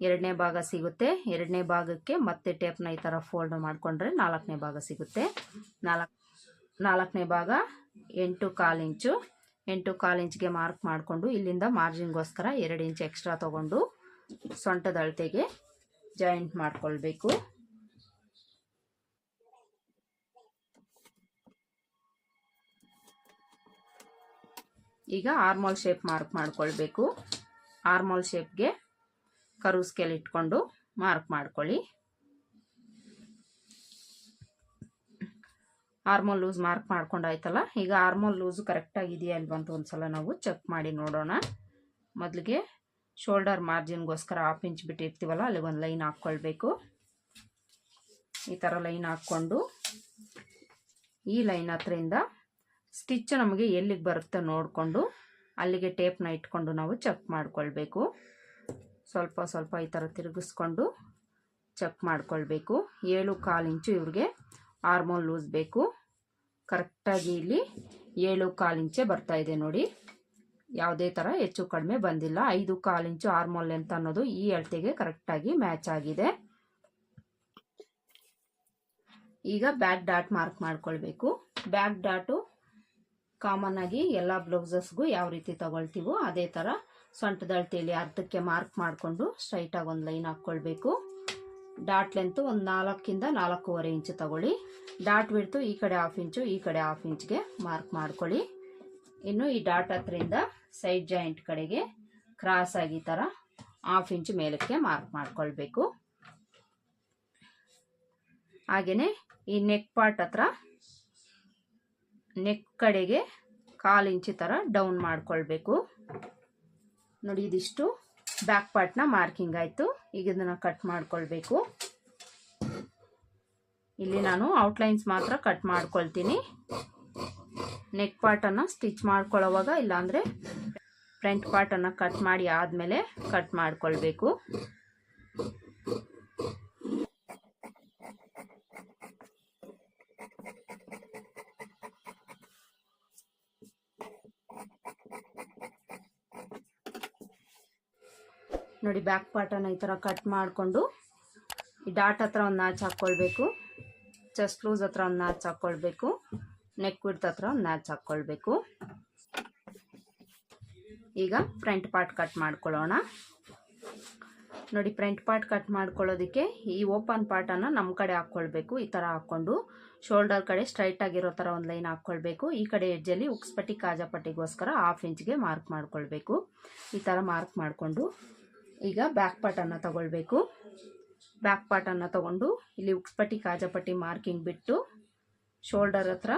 ಎರಡನೇ ಭಾಗ ಸಿಗುತ್ತೆ. ಎರಡನೇ ಭಾಗಕ್ಕೆ ಮತ್ತೆ ಟೇಪ್ನ ಈ ಥರ ಫೋಲ್ಡ್ ಮಾಡಿಕೊಂಡ್ರೆ ನಾಲ್ಕನೇ ಭಾಗ ಸಿಗುತ್ತೆ. ನಾಲ್ಕು, ನಾಲ್ಕನೇ ಭಾಗ ಎಂಟು ಕಾಲು ಇಂಚು. ಎಂಟು ಕಾಲು ಇಂಚ್ಗೆ ಮಾರ್ಕ್ ಮಾಡಿಕೊಂಡು ಇಲ್ಲಿಂದ ಮಾರ್ಜಿನ್ಗೋಸ್ಕರ ಎರಡು ಇಂಚ್ ಎಕ್ಸ್ಟ್ರಾ ತೊಗೊಂಡು ಸೊಂಟದ ಅಳತೆಗೆ ಜಾಯಿಂಟ್ ಮಾಡಿಕೊಳ್ಬೇಕು. ಈಗ ಆರ್ಮಲ್ ಶೇಪ್ ಮಾರ್ಕ್ ಮಾಡಿಕೊಳ್ಬೇಕು. ಆರ್ಮೋಲ್ ಶೇಪ್ಗೆ ಕರು ಸ್ಕೇಲ್ ಇಟ್ಕೊಂಡು ಮಾರ್ಕ್ ಮಾಡ್ಕೊಳ್ಳಿ. ಆರ್ಮೋಲ್ ಲೂಸ್ ಮಾರ್ಕ್ ಮಾಡ್ಕೊಂಡಾಯ್ತಲ್ಲ ಈಗ ಆರ್ಮೋಲ್ ಲೂಸು ಕರೆಕ್ಟಾಗಿದೆಯಾ ಇದೆಯಾ ಅಂತ ಒಂದ್ಸಲ ನಾವು ಚೆಕ್ ಮಾಡಿ ನೋಡೋಣ. ಮೊದಲಿಗೆ ಶೋಲ್ಡರ್ ಮಾರ್ಜಿನ್ಗೋಸ್ಕರ ಹಾಫ್ ಇಂಚ್ ಬಿಟ್ಟಿರ್ತೀವಲ್ಲ, ಅಲ್ಲಿಗೆ ಒಂದು ಲೈನ್ ಹಾಕ್ಕೊಳ್ಬೇಕು. ಈ ಥರ ಲೈನ್ ಹಾಕ್ಕೊಂಡು ಈ ಲೈನ್ ಹತ್ರದಿಂದ ಸ್ಟಿಚ್ ನಮಗೆ ಎಲ್ಲಿಗೆ ಬರುತ್ತೆ ನೋಡಿಕೊಂಡು ಅಲ್ಲಿಗೆ ಟೇಪ್ನ ಇಟ್ಕೊಂಡು ನಾವು ಚೆಕ್ ಮಾಡ್ಕೊಳ್ಬೇಕು. ಸ್ವಲ್ಪ ಸ್ವಲ್ಪ ಈ ಥರ ತಿರುಗಿಸ್ಕೊಂಡು ಚೆಕ್ ಮಾಡ್ಕೊಳ್ಬೇಕು. ಏಳು ಕಾಲು ಇಂಚು ಇವ್ರಿಗೆ ಆರ್ಮೋಲ್ ಲೂಸ್ ಬೇಕು. ಕರೆಕ್ಟಾಗಿ ಇಲ್ಲಿ ಏಳು ಕಾಲು ಇಂಚೆ ಬರ್ತಾ ಇದೆ ನೋಡಿ. ಯಾವುದೇ ಥರ ಹೆಚ್ಚು ಕಡಿಮೆ ಬಂದಿಲ್ಲ. ಐದು ಕಾಲು ಇಂಚು ಆರ್ಮೋಲ್ ಲೆಂತ್ ಅನ್ನೋದು ಈ ಅಳತೆಗೆ ಕರೆಕ್ಟಾಗಿ ಮ್ಯಾಚ್ ಆಗಿದೆ. ಈಗ ಬ್ಯಾಕ್ ಡಾಟ್ ಮಾರ್ಕ್ ಮಾಡ್ಕೊಳ್ಬೇಕು. ಬ್ಯಾಕ್ ಡಾಟು ಕಾಮನ್ ಆಗಿ ಎಲ್ಲ ಬ್ಲೌಸಸ್ಗೂ ಯಾವ ರೀತಿ ತಗೊಳ್ತೀವೋ ಅದೇ ಥರ ಸೊಂಟದ ಅಳತೆಯಲ್ಲಿ ಅರ್ಧಕ್ಕೆ ಮಾರ್ಕ್ ಮಾಡಿಕೊಂಡು ಸ್ಟ್ರೈಟಾಗಿ ಒಂದು ಲೈನ್ ಹಾಕ್ಕೊಳ್ಬೇಕು. ಡಾಟ್ ಲೆಂತ್ ಒಂದು ನಾಲ್ಕಿಂದ ನಾಲ್ಕೂವರೆ ಇಂಚು ತಗೊಳ್ಳಿ. ಡಾಟ್ ಬಿಡ್ತು ಈ ಕಡೆ ಹಾಫ್ ಇಂಚು ಈ ಕಡೆ ಹಾಫ್ ಇಂಚ್ಗೆ ಮಾರ್ಕ್ ಮಾಡ್ಕೊಳ್ಳಿ. ಇನ್ನು ಈ ಡಾಟ್ ಹತ್ರದಿಂದ ಸೈಡ್ ಜಾಯಿಂಟ್ ಕಡೆಗೆ ಕ್ರಾಸ್ ಆಗಿ ಥರ ಹಾಫ್ ಇಂಚ್ ಮೇಲಕ್ಕೆ ಮಾರ್ಕ್ ಮಾಡ್ಕೊಳ್ಬೇಕು. ಹಾಗೆಯೇ ಈ ನೆಕ್ ಪಾರ್ಟ್ ಹತ್ರ ನೆಕ್ ಕಡೆಗೆ ಕಾಲು ಇಂಚು ಥರ ಡೌನ್ ಮಾಡ್ಕೊಳ್ಬೇಕು. ನೋಡಿ, ಇದಿಷ್ಟು ಬ್ಯಾಕ್ ಪಾರ್ಟ್ನ ಮಾರ್ಕಿಂಗ್ ಆಯಿತು. ಈಗ ಇದನ್ನು ಕಟ್ ಮಾಡ್ಕೊಳ್ಬೇಕು. ಇಲ್ಲಿ ನಾನು ಔಟ್ಲೈನ್ಸ್ ಮಾತ್ರ ಕಟ್ ಮಾಡ್ಕೊಳ್ತೀನಿ. ನೆಕ್ ಪಾರ್ಟನ್ನು ಸ್ಟಿಚ್ ಮಾಡ್ಕೊಳ್ಳೋವಾಗ, ಇಲ್ಲಾಂದರೆ ಫ್ರಂಟ್ ಪಾರ್ಟನ್ನು ಕಟ್ ಮಾಡಿ ಆದಮೇಲೆ ಕಟ್ ಮಾಡ್ಕೊಳ್ಬೇಕು. ನೋಡಿ ಬ್ಯಾಕ್ ಪಾರ್ಟನ್ನು ಈ ಥರ ಕಟ್ ಮಾಡಿಕೊಂಡು ಈ ಡಾಟ್ ಹತ್ರ ಒಂದು ನಾಚ್ ಹಾಕ್ಕೊಳ್ಬೇಕು ಚೆಸ್ಟ್ ಲೂಸ್ ಹತ್ರ ಒಂದು ನಾಚ್ ಹಾಕ್ಕೊಳ್ಬೇಕು ನೆಕ್ ವಿಡ್ತ್ ಹತ್ರ ಒಂದು ನಾಚ್ ಹಾಕ್ಕೊಳ್ಬೇಕು ಈಗ ಫ್ರಂಟ್ ಪಾರ್ಟ್ ಕಟ್ ಮಾಡ್ಕೊಳ್ಳೋಣ. ನೋಡಿ ಫ್ರಂಟ್ ಪಾರ್ಟ್ ಕಟ್ ಮಾಡ್ಕೊಳ್ಳೋದಕ್ಕೆ ಈ ಓಪನ್ ಪಾರ್ಟನ್ನು ನಮ್ಮ ಕಡೆ ಹಾಕ್ಕೊಳ್ಬೇಕು ಈ ಥರ ಹಾಕ್ಕೊಂಡು ಶೋಲ್ಡರ್ ಕಡೆ ಸ್ಟ್ರೈಟ್ ಆಗಿರೋ ಥರ ಒಂದು ಲೈನ್ ಹಾಕ್ಕೊಳ್ಬೇಕು ಈ ಕಡೆ ಎಡ್ಜಲ್ಲಿ ಉಕ್ಸ್ಪಟ್ಟಿ ಕಾಜಾಪಟ್ಟಿಗೋಸ್ಕರ ಹಾಫ್ ಇಂಚ್ಗೆ ಮಾರ್ಕ್ ಮಾಡ್ಕೊಳ್ಬೇಕು. ಈ ಥರ ಮಾರ್ಕ್ ಮಾಡಿಕೊಂಡು ಈಗ ಬ್ಯಾಕ್ ಪಾರ್ಟನ್ನು ತಗೊಳ್ಬೇಕು. ಬ್ಯಾಕ್ ಪಾರ್ಟನ್ನು ತಗೊಂಡು ಇಲ್ಲಿ ಉಕ್ಸ್ಪಟ್ಟಿ ಕಾಜಪಟ್ಟಿ ಮಾರ್ಕಿಂಗ್ ಬಿಟ್ಟು ಶೋಲ್ಡರ್ ಹತ್ರ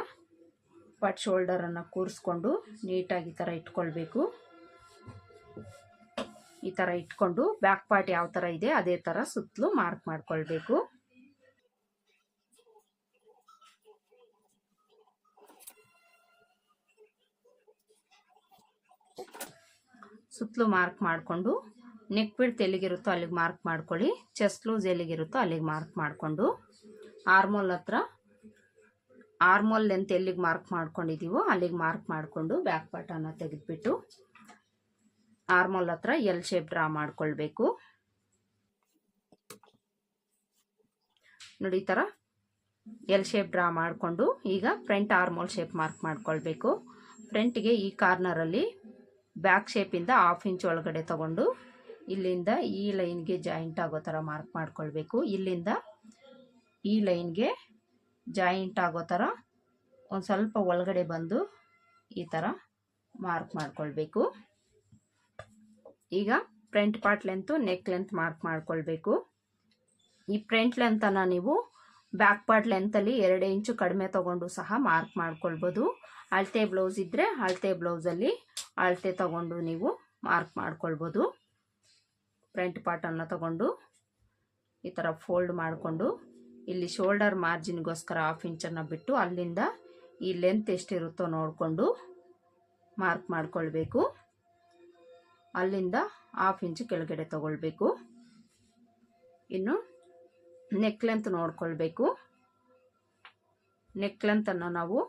ಪಟ್ ಶೋಲ್ಡರನ್ನು ಕೂರಿಸ್ಕೊಂಡು ನೀಟಾಗಿ ಈ ಥರ ಇಟ್ಕೊಳ್ಬೇಕು. ಈ ಥರ ಇಟ್ಕೊಂಡು ಬ್ಯಾಕ್ ಪಾರ್ಟ್ ಯಾವ ಥರ ಇದೆ ಅದೇ ಥರ ಸುತ್ತಲೂ ಮಾರ್ಕ್ ಮಾಡಿಕೊಳ್ಬೇಕು. ಸುತ್ತಲೂ ಮಾರ್ಕ್ ಮಾಡಿಕೊಂಡು ನೆಕ್ ಬಿಡ್ತ್ ಎಲ್ಲಿಗಿರುತ್ತೋ ಅಲ್ಲಿಗೆ ಮಾರ್ಕ್ ಮಾಡ್ಕೊಳ್ಳಿ. ಚೆಸ್ಟ್ ಲೂಸ್ ಎಲ್ಲಿಗಿರುತ್ತೋ ಅಲ್ಲಿಗೆ ಮಾರ್ಕ್ ಮಾಡಿಕೊಂಡು. ಆರ್ಮೋಲ್ ಹತ್ರ ಆರ್ಮೋಲ್ ಲೆಂತ್ ಎಲ್ಲಿಗೆ ಮಾರ್ಕ್ ಮಾಡ್ಕೊಂಡಿದ್ದೀವೋ ಅಲ್ಲಿಗೆ ಮಾರ್ಕ್ ಮಾಡಿಕೊಂಡು ಬ್ಯಾಕ್ ಪಾರ್ಟನ್ನು ತೆಗೆದುಬಿಟ್ಟು ಆರ್ಮೋಲ್ ಹತ್ರ ಎಲ್ ಶೇಪ್ ಡ್ರಾ ಮಾಡ್ಕೊಳ್ಬೇಕು. ನೋಡಿ ಈ ಥರ ಎಲ್ ಶೇಪ್ ಡ್ರಾ ಮಾಡಿಕೊಂಡು ಈಗ ಫ್ರಂಟ್ ಆರ್ಮೋಲ್ ಶೇಪ್ ಮಾರ್ಕ್ ಮಾಡ್ಕೊಳ್ಬೇಕು. ಫ್ರಂಟ್ಗೆ ಈ ಕಾರ್ನರಲ್ಲಿ ಬ್ಯಾಕ್ ಶೇಪಿಂದ ಹಾಫ್ ಇಂಚ್ ಒಳಗಡೆ ತಗೊಂಡು ಇಲ್ಲಿಂದ ಈ ಲೈನ್ಗೆ ಜಾಯಿಂಟ್ ಆಗೋ ಥರ ಮಾರ್ಕ್ ಮಾಡ್ಕೊಳ್ಬೇಕು. ಇಲ್ಲಿಂದ ಈ ಲೈನ್ಗೆ ಜಾಯಿಂಟ್ ಆಗೋ ಥರ ಒಂದು ಸ್ವಲ್ಪ ಒಳಗಡೆ ಬಂದು ಈ ಥರ ಮಾರ್ಕ್ ಮಾಡ್ಕೊಳ್ಬೇಕು. ಈಗ front part length, neck length mark ಮಾಡ್ಕೊಳ್ಬೇಕು. ಈ ಫ್ರಂಟ್ ಲೆಂತನ್ನು ನೀವು ಬ್ಯಾಕ್ ಪಾರ್ಟ್ ಲೆಂತಲ್ಲಿ ಎರಡು ಇಂಚು ಕಡಿಮೆ ತೊಗೊಂಡು ಸಹ ಮಾರ್ಕ್ ಮಾಡ್ಕೊಳ್ಬೋದು. ಅಳತೆ ಬ್ಲೌಸ್ ಇದ್ದರೆ ಅಳತೆ ಬ್ಲೌಸಲ್ಲಿ ಅಳತೆ ತಗೊಂಡು ನೀವು ಮಾರ್ಕ್ ಮಾಡ್ಕೊಳ್ಬೋದು. ಫ್ರಂಟ್ ಪಾರ್ಟನ್ನು ತಗೊಂಡು ಈ ಥರ ಫೋಲ್ಡ್ ಮಾಡಿಕೊಂಡು ಇಲ್ಲಿ ಶೋಲ್ಡರ್ ಮಾರ್ಜಿನ್ಗೋಸ್ಕರ ಹಾಫ್ ಇಂಚನ್ನು ಬಿಟ್ಟು ಅಲ್ಲಿಂದ ಈ ಲೆಂತ್ ಎಷ್ಟಿರುತ್ತೋ ನೋಡಿಕೊಂಡು ಮಾರ್ಕ್ ಮಾಡಿಕೊಳ್ಬೇಕು. ಅಲ್ಲಿಂದ ಹಾಫ್ ಇಂಚ್ ಕೆಳಗಡೆ ತಗೊಳ್ಬೇಕು. ಇನ್ನು ನೆಕ್ ಲೆಂತ್ ನೋಡ್ಕೊಳ್ಬೇಕು. ನೆಕ್ ಲೆಂತನ್ನು ನಾವು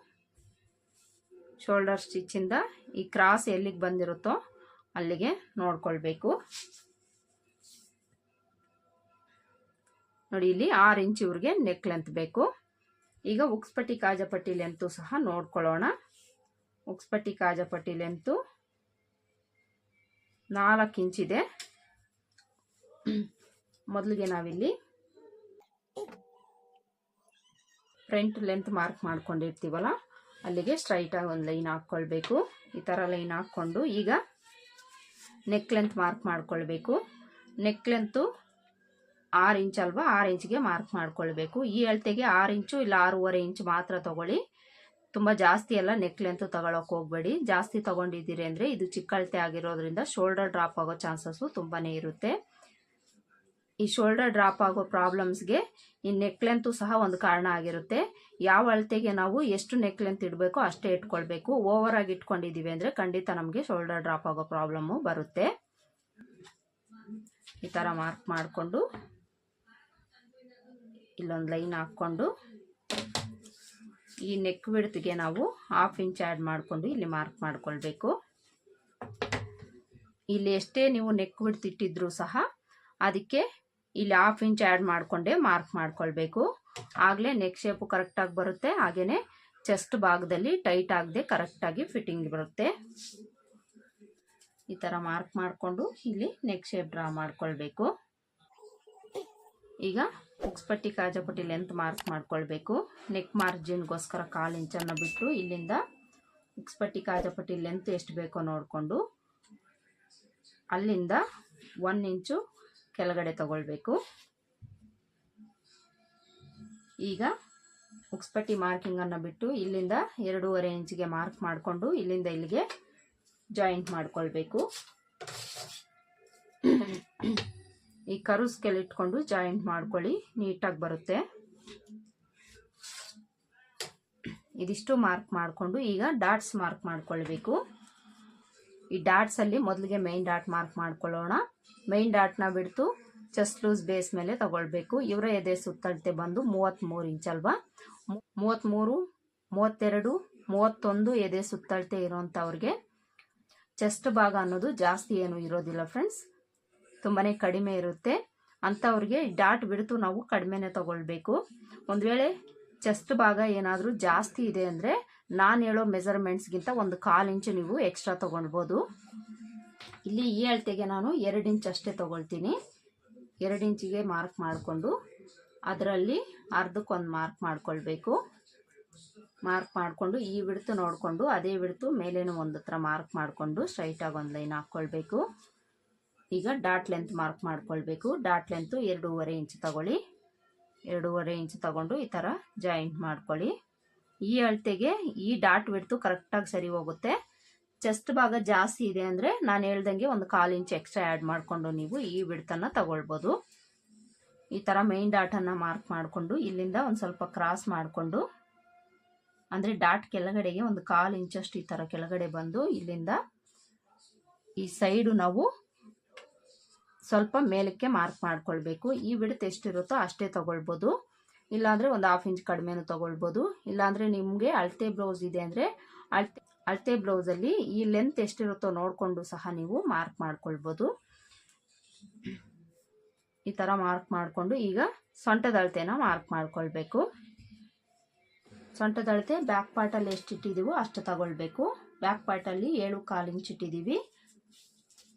ಶೋಲ್ಡರ್ ಸ್ಟಿಚ್ಚಿಂದ ಈ ಕ್ರಾಸ್ ಎಲ್ಲಿಗೆ ಬಂದಿರುತ್ತೋ ಅಲ್ಲಿಗೆ ನೋಡ್ಕೊಳ್ಬೇಕು. ನೋಡಿ, ಇಲ್ಲಿ ಆರು ಇಂಚ್ ಇವ್ರಿಗೆ ನೆಕ್ ಲೆಂತ್ ಬೇಕು. ಈಗ ಉಕ್ಸ್ಪಟ್ಟಿ ಕಾಜಪಟ್ಟಿ ಲೆಂತು ಸಹ ನೋಡ್ಕೊಳ್ಳೋಣ. ಉಕ್ಸ್ಪಟ್ಟಿ ಕಾಜಪಟ್ಟಿ ಲೆಂತು ನಾಲ್ಕು ಇಂಚಿದೆ ಮೊದಲಿಗೆ ನಾವಿಲ್ಲಿ ಫ್ರಂಟ್ ಲೆಂತ್ ಮಾರ್ಕ್ ಮಾಡ್ಕೊಂಡಿರ್ತೀವಲ್ಲ, ಅಲ್ಲಿಗೆ ಸ್ಟ್ರೈಟಾಗಿ ಒಂದು ಲೈನ್ ಹಾಕ್ಕೊಳ್ಬೇಕು. ಈ ಥರ ಲೈನ್ ಹಾಕ್ಕೊಂಡು ಈಗ ನೆಕ್ ಲೆಂತ್ ಮಾರ್ಕ್ ಮಾಡ್ಕೊಳ್ಬೇಕು. ನೆಕ್ ಲೆಂತು ಆರು ಇಂಚ್ ಅಲ್ವಾ, ಆರು ಇಂಚಿಗೆ ಮಾರ್ಕ್ ಮಾಡ್ಕೊಳ್ಬೇಕು. ಈ ಅಳತೆಗೆ ಆರು ಇಂಚು ಇಲ್ಲ ಆರೂವರೆ ಇಂಚ್ ಮಾತ್ರ ತಗೊಳ್ಳಿ. ತುಂಬ ಜಾಸ್ತಿ ಎಲ್ಲ ನೆಕ್ ಲೆಂತ್ ತಗೊಳಕ್ಕೆ ಹೋಗಬೇಡಿ. ಜಾಸ್ತಿ ತಗೊಂಡಿದ್ದೀರಿ ಅಂದರೆ ಇದು ಚಿಕ್ಕ ಅಳತೆ ಆಗಿರೋದ್ರಿಂದ ಶೋಲ್ಡರ್ ಡ್ರಾಪ್ ಆಗೋ ಚಾನ್ಸಸ್ಸು ತುಂಬಾ ಇರುತ್ತೆ. ಈ ಶೋಲ್ಡರ್ ಡ್ರಾಪ್ ಆಗೋ ಪ್ರಾಬ್ಲಮ್ಸ್ಗೆ ಈ ನೆಕ್ ಲೆಂತು ಸಹ ಒಂದು ಕಾರಣ ಆಗಿರುತ್ತೆ. ಯಾವ ಅಳತೆಗೆ ನಾವು ಎಷ್ಟು ನೆಕ್ ಲೆಂತ್ ಇಡಬೇಕೋ ಅಷ್ಟೇ ಇಟ್ಕೊಳ್ಬೇಕು. ಓವರ್ ಆಗಿ ಇಟ್ಕೊಂಡಿದ್ದೀವಿ ಅಂದರೆ ಖಂಡಿತ ನಮಗೆ ಶೋಲ್ಡರ್ ಡ್ರಾಪ್ ಆಗೋ ಪ್ರಾಬ್ಲಮ್ಮು ಬರುತ್ತೆ. ಈ ಥರ ಮಾರ್ಕ್ ಮಾಡಿಕೊಂಡು ಇಲ್ಲೊಂದು ಲೈನ್ ಹಾಕ್ಕೊಂಡು ಈ ನೆಕ್ ಬಿಡ್ತಿಗೆ ನಾವು ಹಾಫ್ ಇಂಚ್ ಆ್ಯಡ್ ಮಾಡಿಕೊಂಡು ಇಲ್ಲಿ ಮಾರ್ಕ್ ಮಾಡಿಕೊಳ್ಬೇಕು. ಇಲ್ಲಿ ಎಷ್ಟೇ ನೀವು ನೆಕ್ ಬಿಡ್ತಿಟ್ಟಿದ್ರು ಸಹ ಅದಕ್ಕೆ ಇಲ್ಲಿ ಹಾಫ್ ಇಂಚ್ ಆ್ಯಡ್ ಮಾಡಿಕೊಂಡೇ ಮಾರ್ಕ್ ಮಾಡ್ಕೊಳ್ಬೇಕು. ಆಗಲೇ ನೆಕ್ ಶೇಪು ಕರೆಕ್ಟಾಗಿ ಬರುತ್ತೆ ಹಾಗೆಯೇ ಚೆಸ್ಟ್ ಭಾಗದಲ್ಲಿ ಟೈಟ್ ಆಗದೆ ಕರೆಕ್ಟಾಗಿ ಫಿಟ್ಟಿಂಗ್ ಬರುತ್ತೆ. ಈ ಥರ ಮಾರ್ಕ್ ಮಾಡಿಕೊಂಡು ಇಲ್ಲಿ ನೆಕ್ ಶೇಪ್ ಡ್ರಾ ಮಾಡಿಕೊಳ್ಬೇಕು. ಈಗ ಉಕ್ಸ್ಪಟ್ಟಿ ಕಾಜಪಟ್ಟಿ ಲೆಂತ್ ಮಾರ್ಕ್ ಮಾಡ್ಕೊಳ್ಬೇಕು. ನೆಕ್ ಮಾರ್ಜಿನ್ಗೋಸ್ಕರ ಕಾಲು ಇಂಚನ್ನು ಬಿಟ್ಟು ಇಲ್ಲಿಂದ ಉಕ್ಸ್ಪಟ್ಟಿ ಕಾಜಪಟ್ಟಿ ಲೆಂತ್ ಎಷ್ಟು ಬೇಕೋ ನೋಡಿಕೊಂಡು ಅಲ್ಲಿಂದ ಒನ್ ಇಂಚು ಕೆಳಗಡೆ ತಗೊಳ್ಬೇಕು. ಈಗ ಉಕ್ಸ್ಪಟ್ಟಿ ಮಾರ್ಕಿಂಗನ್ನು ಬಿಟ್ಟು ಇಲ್ಲಿಂದ ಎರಡೂವರೆ ಇಂಚಿಗೆ ಮಾರ್ಕ್ ಮಾಡಿಕೊಂಡು ಇಲ್ಲಿಂದ ಇಲ್ಲಿಗೆ ಜಾಯಿಂಟ್ ಮಾಡ್ಕೊಳ್ಬೇಕು. ಈ ಕರು ಸ್ಕೆಲ್ ಇಟ್ಕೊಂಡು ಜಾಯಿಂಟ್ ಮಾಡ್ಕೊಳ್ಳಿ. ನೀಟಾಗಿ ಬರುತ್ತೆ. ಇದಿಷ್ಟು ಮಾರ್ಕ್ ಮಾಡಿಕೊಂಡು ಈಗ ಡಾಟ್ಸ್ ಮಾರ್ಕ್ ಮಾಡ್ಕೊಳ್ಬೇಕು. ಈ ಡಾಟ್ಸಲ್ಲಿ ಮೊದಲಿಗೆ ಮೈನ್ ಡಾಟ್ ಮಾರ್ಕ್ ಮಾಡ್ಕೊಳ್ಳೋಣ. ಮೈನ್ ಡಾಟ್ನ ಬಿಡ್ತು ಚೆಸ್ಟ್ ಲೂಸ್ ಬೇಸ್ ಮೇಲೆ ತಗೊಳ್ಬೇಕು. ಇವರ ಎದೆ ಸುತ್ತಳತೆ ಬಂದು ಮೂವತ್ತ್ಮೂರು ಇಂಚ್ ಅಲ್ವಾ? ಮೂವತ್ತ್ಮೂರು ಮೂವತ್ತೆರಡು, ಮೂವತ್ತೊಂದು ಎದೆ ಸುತ್ತಳತೆ ಇರೋಂಥವ್ರಿಗೆ ಚೆಸ್ಟ್ ಭಾಗ ಅನ್ನೋದು ಜಾಸ್ತಿ ಏನು ಇರೋದಿಲ್ಲ ಫ್ರೆಂಡ್ಸ್ ತುಂಬಾ ಕಡಿಮೆ ಇರುತ್ತೆ. ಅಂಥವ್ರಿಗೆ ಡಾಟ್ ಬಿಡ್ತು ನಾವು ಕಡಿಮೆನೇ ತೊಗೊಳ್ಬೇಕು. ಒಂದು ವೇಳೆ ಚೆಸ್ಟ್ ಭಾಗ ಏನಾದರೂ ಜಾಸ್ತಿ ಇದೆ ಅಂದರೆ ನಾನು ಹೇಳೋ ಮೆಸರ್ಮೆಂಟ್ಸ್ಗಿಂತ ಒಂದು ಕಾಲು ಇಂಚು ನೀವು ಎಕ್ಸ್ಟ್ರಾ ತೊಗೊಳ್ಬೋದು. ಇಲ್ಲಿ ಈ ಅಳತೆಗೆ ನಾನು ಎರಡು ಇಂಚ್ ಅಷ್ಟೇ ತೊಗೊಳ್ತೀನಿ. ಎರಡು ಇಂಚಿಗೆ ಮಾರ್ಕ್ ಮಾಡಿಕೊಂಡು ಅದರಲ್ಲಿ ಅರ್ಧಕ್ಕೊಂದು ಮಾರ್ಕ್ ಮಾಡ್ಕೊಳ್ಬೇಕು. ಮಾರ್ಕ್ ಮಾಡಿಕೊಂಡು ಈ ಬಿಡ್ತು ನೋಡಿಕೊಂಡು ಅದೇ ಬಿಡ್ತು ಮೇಲೇನು ಒಂದು ಹತ್ರ ಮಾರ್ಕ್ ಮಾಡಿಕೊಂಡು ಸ್ಟ್ರೈಟಾಗಿ ಒಂದು ಲೈನ್ ಹಾಕ್ಕೊಳ್ಬೇಕು. ಈಗ ಡಾಟ್ ಲೆಂತ್ ಮಾರ್ಕ್ ಮಾಡ್ಕೊಳ್ಬೇಕು. ಡಾಟ್ ಲೆಂತು ಎರಡೂವರೆ ಇಂಚ್ ತಗೊಳ್ಳಿ. ಎರಡೂವರೆ ಇಂಚ್ ತಗೊಂಡು ಈ ಥರ ಜಾಯಿಂಟ್ ಮಾಡ್ಕೊಳ್ಳಿ. ಈ ಅಳತೆಗೆ ಈ ಡಾಟ್ ಬಿಡ್ತು ಕರೆಕ್ಟಾಗಿ ಸರಿ ಹೋಗುತ್ತೆ. ಚೆಸ್ಟ್ ಭಾಗ ಜಾಸ್ತಿ ಇದೆ ಅಂದರೆ ನಾನು ಹೇಳ್ದಂಗೆ ಒಂದು ಕಾಲು ಇಂಚ್ ಎಕ್ಸ್ಟ್ರಾ ಆ್ಯಡ್ ಮಾಡಿಕೊಂಡು ನೀವು ಈ ಬಿಡ್ತನ್ನು ತಗೊಳ್ಬೋದು. ಈ ಥರ ಮೈನ್ ಡಾಟನ್ನು ಮಾರ್ಕ್ ಮಾಡಿಕೊಂಡು ಇಲ್ಲಿಂದ ಒಂದು ಸ್ವಲ್ಪ ಕ್ರಾಸ್ ಮಾಡಿಕೊಂಡು, ಅಂದರೆ ಡಾಟ್ ಕೆಳಗಡೆಗೆ ಒಂದು ಕಾಲು ಇಂಚಷ್ಟು ಈ ಥರ ಕೆಳಗಡೆ ಬಂದು ಇಲ್ಲಿಂದ ಈ ಸೈಡು ನಾವು ಸ್ವಲ್ಪ ಮೇಲಕ್ಕೆ ಮಾರ್ಕ್ ಮಾಡ್ಕೊಳ್ಬೇಕು. ಈ ಬಿಡ್ತು ಎಷ್ಟಿರುತ್ತೋ ಅಷ್ಟೇ ತಗೊಳ್ಬೋದು. ಇಲ್ಲಾಂದರೆ ಒಂದು ಹಾಫ್ ಇಂಚ್ ಕಡಿಮೆನೂ ತೊಗೊಳ್ಬೋದು. ಇಲ್ಲಾಂದರೆ ನಿಮಗೆ ಅಳತೆ ಬ್ಲೌಸ್ ಇದೆ ಅಂದರೆ ಅಳತೆ ಅಳತೆ ಬ್ಲೌಸಲ್ಲಿ ಈ ಲೆಂತ್ ಎಷ್ಟಿರುತ್ತೋ ನೋಡಿಕೊಂಡು ಸಹ ನೀವು ಮಾರ್ಕ್ ಮಾಡ್ಕೊಳ್ಬೋದು. ಈ ಥರ ಮಾರ್ಕ್ ಮಾಡಿಕೊಂಡು ಈಗ ಸೊಂಟದ ಅಳತೆನ ಮಾರ್ಕ್ ಮಾಡ್ಕೊಳ್ಬೇಕು. ಸೊಂಟದ ಅಳತೆ ಬ್ಯಾಕ್ ಪಾರ್ಟಲ್ಲಿ ಎಷ್ಟು ಇಟ್ಟಿದ್ದೀವೋ ಅಷ್ಟು ತಗೊಳ್ಬೇಕು. ಬ್ಯಾಕ್ ಪಾರ್ಟಲ್ಲಿ ಏಳು ಕಾಲು ಇಂಚ್ ಇಟ್ಟಿದ್ದೀವಿ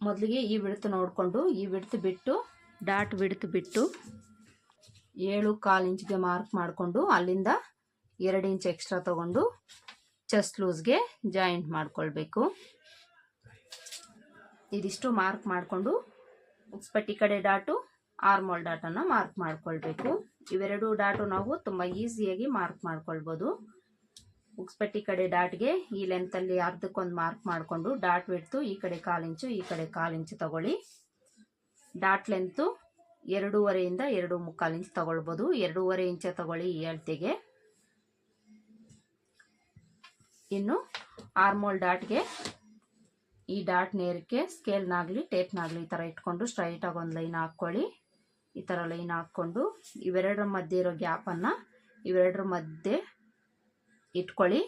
ಮೊದಲಿಗೆ ಈ ಬಿಡ್ತು ನೋಡಿಕೊಂಡು, ಈ ಬಿಡ್ತು ಬಿಟ್ಟು, ಡಾಟ್ ಬಿಡ್ತು ಬಿಟ್ಟು ಏಳು ಕಾಲು ಇಂಚ್ಗೆ ಮಾರ್ಕ್ ಮಾಡಿಕೊಂಡು, ಅಲ್ಲಿಂದ ಎರಡು ಇಂಚ್ ಎಕ್ಸ್ಟ್ರಾ ತಗೊಂಡು ಚೆಸ್ಟ್ ಲೂಸ್ಗೆ ಜಾಯಿಂಟ್ ಮಾಡಿಕೊಳ್ಬೇಕು. ಇದಿಷ್ಟು ಮಾರ್ಕ್ ಮಾಡಿಕೊಂಡು ಉಕ್ಸ್ಪಟ್ಟಿ ಕಡೆ ಡಾಟು, ಆರ್ಮೋಲ್ ಡಾಟನ್ನು ಮಾರ್ಕ್ ಮಾಡಿಕೊಳ್ಬೇಕು. ಇವೆರಡು ಡಾಟು ನಾವು ತುಂಬ ಈಸಿಯಾಗಿ ಮಾರ್ಕ್ ಮಾಡ್ಕೊಳ್ಬೋದು. ಉಕ್ಸ್ಪಟ್ಟಿ ಕಡೆ ಡಾಟ್ಗೆ ಈ ಲೆಂತಲ್ಲಿ ಅರ್ಧಕ್ಕೊಂದು ಮಾರ್ಕ್ ಮಾಡಿಕೊಂಡು ಡಾಟ್ ಬಿಡ್ತು ಈ ಕಡೆ ಕಾಲು ಇಂಚು ಈ ಕಡೆ ಕಾಲು ಇಂಚು ತಗೊಳ್ಳಿ. ಡಾಟ್ ಲೆಂತು ಎರಡೂವರೆಯಿಂದ ಎರಡು ಮುಕ್ಕಾಲು ಇಂಚ್ ತಗೊಳ್ಬೋದು. ಎರಡೂವರೆ ಇಂಚ ತಗೊಳ್ಳಿ ಈ ಅಳತೆಗೆ. ಇನ್ನು ಆರ್ಮೋಲ್ ಡಾಟ್ಗೆ ಈ ಡಾಟ್ ನೇರಕ್ಕೆ ಸ್ಕೇಲ್ನಾಗಲಿ ಟೇಪ್ನಾಗಲಿ ಈ ಥರ ಇಟ್ಕೊಂಡು ಸ್ಟ್ರೈಟಾಗಿ ಒಂದು ಲೈನ್ ಹಾಕ್ಕೊಳ್ಳಿ. ಈ ಥರ ಲೈನ್ ಹಾಕ್ಕೊಂಡು ಇವೆರಡರ ಮಧ್ಯೆ ಇರೋ ಗ್ಯಾಪನ್ನು ಇವೆರಡರ ಮಧ್ಯೆ ಇಟ್ಕೊಳ್ಳಿ.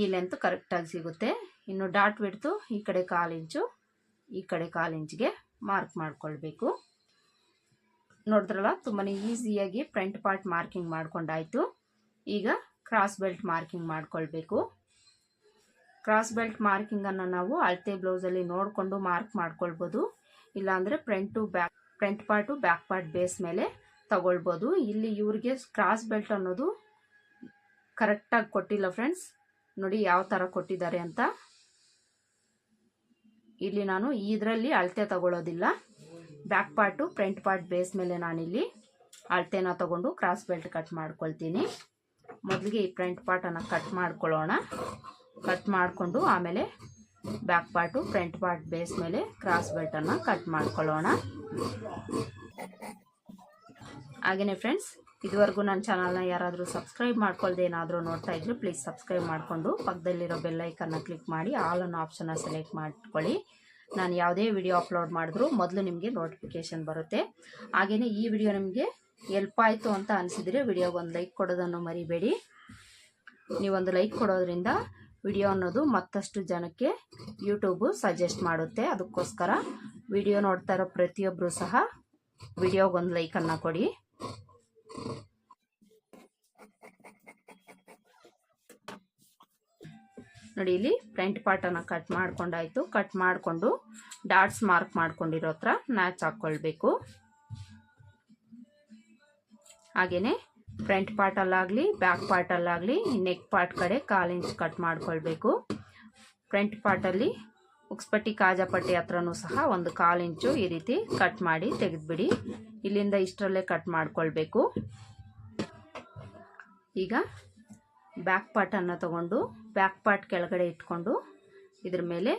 ಈ ಲೆಂತ್ ಕರೆಕ್ಟಾಗಿ ಸಿಗುತ್ತೆ. ಇನ್ನು ಡಾಟ್ ಬಿಡ್ತು ಈ ಕಡೆ ಕಾಲು ಇಂಚು, ಈ ಕಡೆ ಕಾಲು ಇಂಚಿಗೆ ಮಾರ್ಕ್ ಮಾಡ್ಕೊಳ್ಬೇಕು. ನೋಡಿದ್ರಲ್ಲ ತುಂಬಾ ಈಸಿಯಾಗಿ ಫ್ರಂಟ್ ಪಾರ್ಟ್ ಮಾರ್ಕಿಂಗ್ ಮಾಡ್ಕೊಂಡಾಯ್ತು. ಈಗ ಕ್ರಾಸ್ ಬೆಲ್ಟ್ ಮಾರ್ಕಿಂಗ್ ಮಾಡ್ಕೊಳ್ಬೇಕು. ಕ್ರಾಸ್ ಬೆಲ್ಟ್ ಮಾರ್ಕಿಂಗನ್ನು ನಾವು ಅಳತೆ ಬ್ಲೌಸಲ್ಲಿ ನೋಡಿಕೊಂಡು ಮಾರ್ಕ್ ಮಾಡ್ಕೊಳ್ಬೋದು. ಇಲ್ಲಾಂದರೆ to back front part back part base ಮೇಲೆ ತಗೊಳ್ಬೋದು. ಇಲ್ಲಿ ಇವ್ರಿಗೆ ಕ್ರಾಸ್ ಬೆಲ್ಟ್ ಅನ್ನೋದು ಕರೆಕ್ಟಾಗಿ ಕೊಟ್ಟಿಲ್ಲ ಫ್ರೆಂಡ್ಸ್. ನೋಡಿ ಯಾವ ಥರ ಕೊಟ್ಟಿದ್ದಾರೆ ಅಂತ. ಇಲ್ಲಿ ನಾನು ಇದರಲ್ಲಿ ಅಳತೆ ತಗೊಳ್ಳೋದಿಲ್ಲ back part, front part base ಮೇಲೆ ನಾನಿಲ್ಲಿ ಅಳತೆನ ತಗೊಂಡು ಕ್ರಾಸ್ ಬೆಲ್ಟ್ ಕಟ್ ಮಾಡ್ಕೊಳ್ತೀನಿ. ಮೊದಲಿಗೆ ಈ ಫ್ರಂಟ್ ಪಾರ್ಟನ್ನು ಕಟ್ ಮಾಡ್ಕೊಳ್ಳೋಣ. ಕಟ್ ಮಾಡಿಕೊಂಡು ಆಮೇಲೆ back part, front part base ಮೇಲೆ ಕ್ರಾಸ್ ಬೆಲ್ಟನ್ನು ಕಟ್ ಮಾಡ್ಕೊಳ್ಳೋಣ. ಹಾಗೆಯೇ ಫ್ರೆಂಡ್ಸ್ ಇದುವರೆಗೂ ನನ್ನ ಚಾನಲ್ನ ಯಾರಾದರೂ ಸಬ್ಸ್ಕ್ರೈಬ್ ಮಾಡ್ಕೊಳ್ದೆ ಏನಾದರೂ ನೋಡ್ತಾ ಇದ್ರೆ ಪ್ಲೀಸ್ ಸಬ್ಸ್ಕ್ರೈಬ್ ಮಾಡಿಕೊಂಡು ಪಕ್ಕದಲ್ಲಿರೋ ಬೆಲ್ಲೈಕನ್ನ ಕ್ಲಿಕ್ ಮಾಡಿ ಆಲ್ ಅನ್ನೋ ಆಪ್ಷನ್ನ ಸೆಲೆಕ್ಟ್ ಮಾಡ್ಕೊಳ್ಳಿ. ನಾನು ಯಾವುದೇ ವಿಡಿಯೋ ಅಪ್ಲೋಡ್ ಮಾಡಿದ್ರು ಮೊದಲು ನಿಮಗೆ ನೋಟಿಫಿಕೇಷನ್ ಬರುತ್ತೆ. ಹಾಗೆಯೇ ಈ ವಿಡಿಯೋ ನಿಮಗೆ ಎಲ್ಪ್ ಆಯಿತು ಅಂತ ಅನಿಸಿದರೆ ವಿಡಿಯೋಗೆ ಒಂದು ಲೈಕ್ ಕೊಡೋದನ್ನು ಮರಿಬೇಡಿ. ನೀವೊಂದು ಲೈಕ್ ಕೊಡೋದ್ರಿಂದ ವಿಡಿಯೋ ಅನ್ನೋದು ಮತ್ತಷ್ಟು ಜನಕ್ಕೆ ಯೂಟ್ಯೂಬು ಸಜೆಸ್ಟ್ ಮಾಡುತ್ತೆ. ಅದಕ್ಕೋಸ್ಕರ ವಿಡಿಯೋ ನೋಡ್ತಾ ಇರೋ ಪ್ರತಿಯೊಬ್ಬರು ಸಹ ವಿಡಿಯೋಗೊಂದು ಲೈಕನ್ನು ಕೊಡಿ. ನೋಡಿ ಇಲ್ಲಿ ಫ್ರಂಟ್ ಪಾರ್ಟನ್ನು ಕಟ್ ಮಾಡ್ಕೊಂಡಾಯಿತು. ಕಟ್ ಮಾಡಿಕೊಂಡು ಡಾಟ್ಸ್ ಮಾರ್ಕ್ ಮಾಡ್ಕೊಂಡಿರೋ ಹತ್ರ ಮ್ಯಾಚ್ ಹಾಕ್ಕೊಳ್ಬೇಕು ಹಾಗೆಯೇ ಫ್ರಂಟ್ ಪಾರ್ಟಲ್ಲಾಗಲಿ ಬ್ಯಾಕ್ ಪಾರ್ಟಲ್ಲಾಗಲಿ ನೆಕ್ ಪಾರ್ಟ್ ಕಡೆ ಕಾಲು ಇಂಚ್ ಕಟ್ ಮಾಡ್ಕೊಳ್ಬೇಕು. ಫ್ರಂಟ್ ಪಾರ್ಟಲ್ಲಿ ಉಕ್ಸ್ಪಟ್ಟಿ ಕಾಜಾಪಟ್ಟಿ ಹತ್ರನೂ ಸಹ ಒಂದು ಕಾಲು ಇಂಚು ಈ ರೀತಿ ಕಟ್ ಮಾಡಿ ತೆಗೆದುಬಿಡಿ. ಇಲ್ಲಿಂದ ಇಷ್ಟರಲ್ಲೇ ಕಟ್ ಮಾಡ್ಕೊಳ್ಬೇಕು. ಈಗ ಬ್ಯಾಕ್ ಪಾರ್ಟನ್ನು ತಗೊಂಡು ಬ್ಯಾಕ್ ಪಾರ್ಟ್ ಕೆಳಗಡೆ ಇಟ್ಕೊಂಡು, ಇದ್ರ ಮೇಲೆ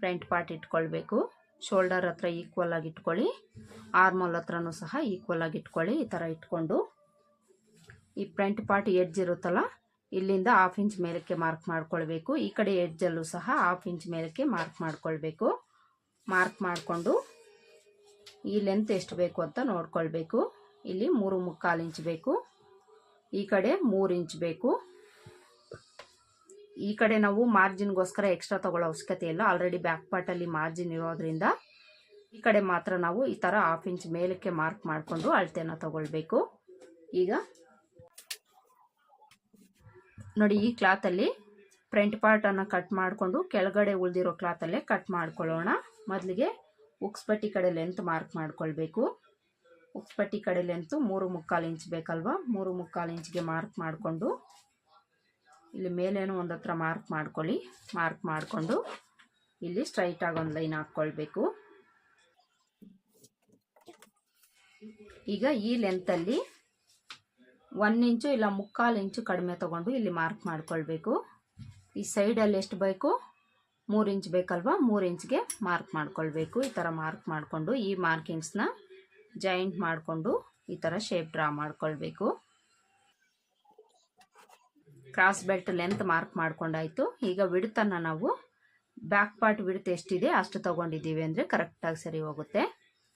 ಫ್ರಂಟ್ ಪಾರ್ಟ್ ಇಟ್ಕೊಳ್ಬೇಕು. ಶೋಲ್ಡರ್ ಹತ್ರ ಈಕ್ವಲ್ ಆಗಿ ಇಟ್ಕೊಳ್ಳಿ. ಆರ್ಮೋಲ್ ಹತ್ರನೂ ಸಹ ಈಕ್ವಲ್ ಆಗಿ ಇಟ್ಕೊಳ್ಳಿ, ಈ ಥರ ಇಟ್ಕೊಂಡು. ಈ ಫ್ರಂಟ್ ಪಾರ್ಟ್ ಎಡ್ಜ್ ಇರುತ್ತಲ್ಲ, ಇಲ್ಲಿಂದ ಹಾಫ್ ಇಂಚ್ ಮೇಲಕ್ಕೆ ಮಾರ್ಕ್ ಮಾಡ್ಕೊಳ್ಬೇಕು. ಈ ಕಡೆ ಎಡ್ಜಲ್ಲೂ ಸಹ ಹಾಫ್ ಇಂಚ್ ಮೇಲಕ್ಕೆ ಮಾರ್ಕ್ ಮಾಡ್ಕೊಳ್ಬೇಕು. ಮಾರ್ಕ್ ಮಾಡಿಕೊಂಡು ಈ ಲೆಂತ್ ಎಷ್ಟು ಬೇಕು ಅಂತ ನೋಡ್ಕೊಳ್ಬೇಕು. ಇಲ್ಲಿ ಮೂರು ಮುಕ್ಕಾಲು ಇಂಚ್ ಬೇಕು. ಈ ಕಡೆ ಮೂರು ಇಂಚ್ ಬೇಕು. ಈ ಕಡೆ ನಾವು ಮಾರ್ಜಿನ್ಗೋಸ್ಕರ ಎಕ್ಸ್ಟ್ರಾ ತಗೊಳ್ಳೋ ಅವಶ್ಯಕತೆ ಇಲ್ಲ. ಆಲ್ರೆಡಿ ಬ್ಯಾಕ್ ಪಾರ್ಟಲ್ಲಿ ಮಾರ್ಜಿನ್ ಇರೋದ್ರಿಂದ ಈ ಕಡೆ ಮಾತ್ರ ನಾವು ಈ ಥರ ಹಾಫ್ ಇಂಚ್ ಮೇಲಕ್ಕೆ ಮಾರ್ಕ್ ಮಾಡಿಕೊಂಡು ಅಳತೆನ ತಗೊಳ್ಬೇಕು. ಈಗ ನೋಡಿ ಈ ಕ್ಲಾತಲ್ಲಿ ಫ್ರಂಟ್ ಪಾರ್ಟನ್ನು ಕಟ್ ಮಾಡಿಕೊಂಡು ಕೆಳಗಡೆ ಉಳಿದಿರೋ ಕ್ಲಾತಲ್ಲೇ ಕಟ್ ಮಾಡ್ಕೊಳ್ಳೋಣ. ಮೊದಲಿಗೆ ಉಕ್ಸ್ಪಟ್ಟಿ ಕಡೆ ಲೆಂತ್ ಮಾರ್ಕ್ ಮಾಡ್ಕೊಳ್ಬೇಕು. ಉಕ್ಸ್ಪಟ್ಟಿ ಕಡೆ ಲೆಂತು ಮೂರು ಮುಕ್ಕಾಲು ಇಂಚ್ ಬೇಕಲ್ವಾ? ಮೂರು ಮುಕ್ಕಾಲು ಇಂಚ್ಗೆ ಮಾರ್ಕ್ ಮಾಡಿಕೊಂಡು ಇಲ್ಲಿ ಮೇಲೇನೋ ಒಂದು ಹತ್ರ ಮಾರ್ಕ್ ಮಾಡ್ಕೊಳ್ಳಿ. ಮಾರ್ಕ್ ಮಾಡಿಕೊಂಡು ಇಲ್ಲಿ ಸ್ಟ್ರೈಟಾಗಿ ಒಂದು ಲೈನ್ ಹಾಕ್ಕೊಳ್ಬೇಕು. ಈಗ ಈ ಲೆಂತಲ್ಲಿ ಒನ್ ಇಂಚು ಇಲ್ಲ ಮುಕ್ಕಾಲು ಇಂಚು ಕಡಿಮೆ ತಗೊಂಡು ಇಲ್ಲಿ ಮಾರ್ಕ್ ಮಾಡ್ಕೊಳ್ಬೇಕು. ಈ ಸೈಡಲ್ಲಿ ಎಷ್ಟು ಬೇಕು? ಮೂರು ಇಂಚ್ ಬೇಕಲ್ವಾ? ಮೂರು ಇಂಚ್ಗೆ ಮಾರ್ಕ್ ಮಾಡ್ಕೊಳ್ಬೇಕು. ಈ ಥರ ಮಾರ್ಕ್ ಮಾಡಿಕೊಂಡು ಈ ಮಾರ್ಕಿಂಗ್ಸ್ನ ಜಾಯಿಂಟ್ ಮಾಡಿಕೊಂಡು ಈ ಥರ ಶೇಪ್ ಡ್ರಾ ಮಾಡ್ಕೊಳ್ಬೇಕು. ಕ್ರಾಸ್ ಬೆಲ್ಟ್ ಲೆಂತ್ ಮಾರ್ಕ್ ಮಾಡ್ಕೊಂಡಾಯ್ತು. ಈಗ ವಿಡ್ತನ್ನು ನಾವು ಬ್ಯಾಕ್ ಪಾರ್ಟ್ ವಿಡ್ತ್ ಎಷ್ಟಿದೆ ಅಷ್ಟು ತೊಗೊಂಡಿದ್ದೀವಿ ಅಂದರೆ ಕರೆಕ್ಟಾಗಿ ಸರಿ ಹೋಗುತ್ತೆ.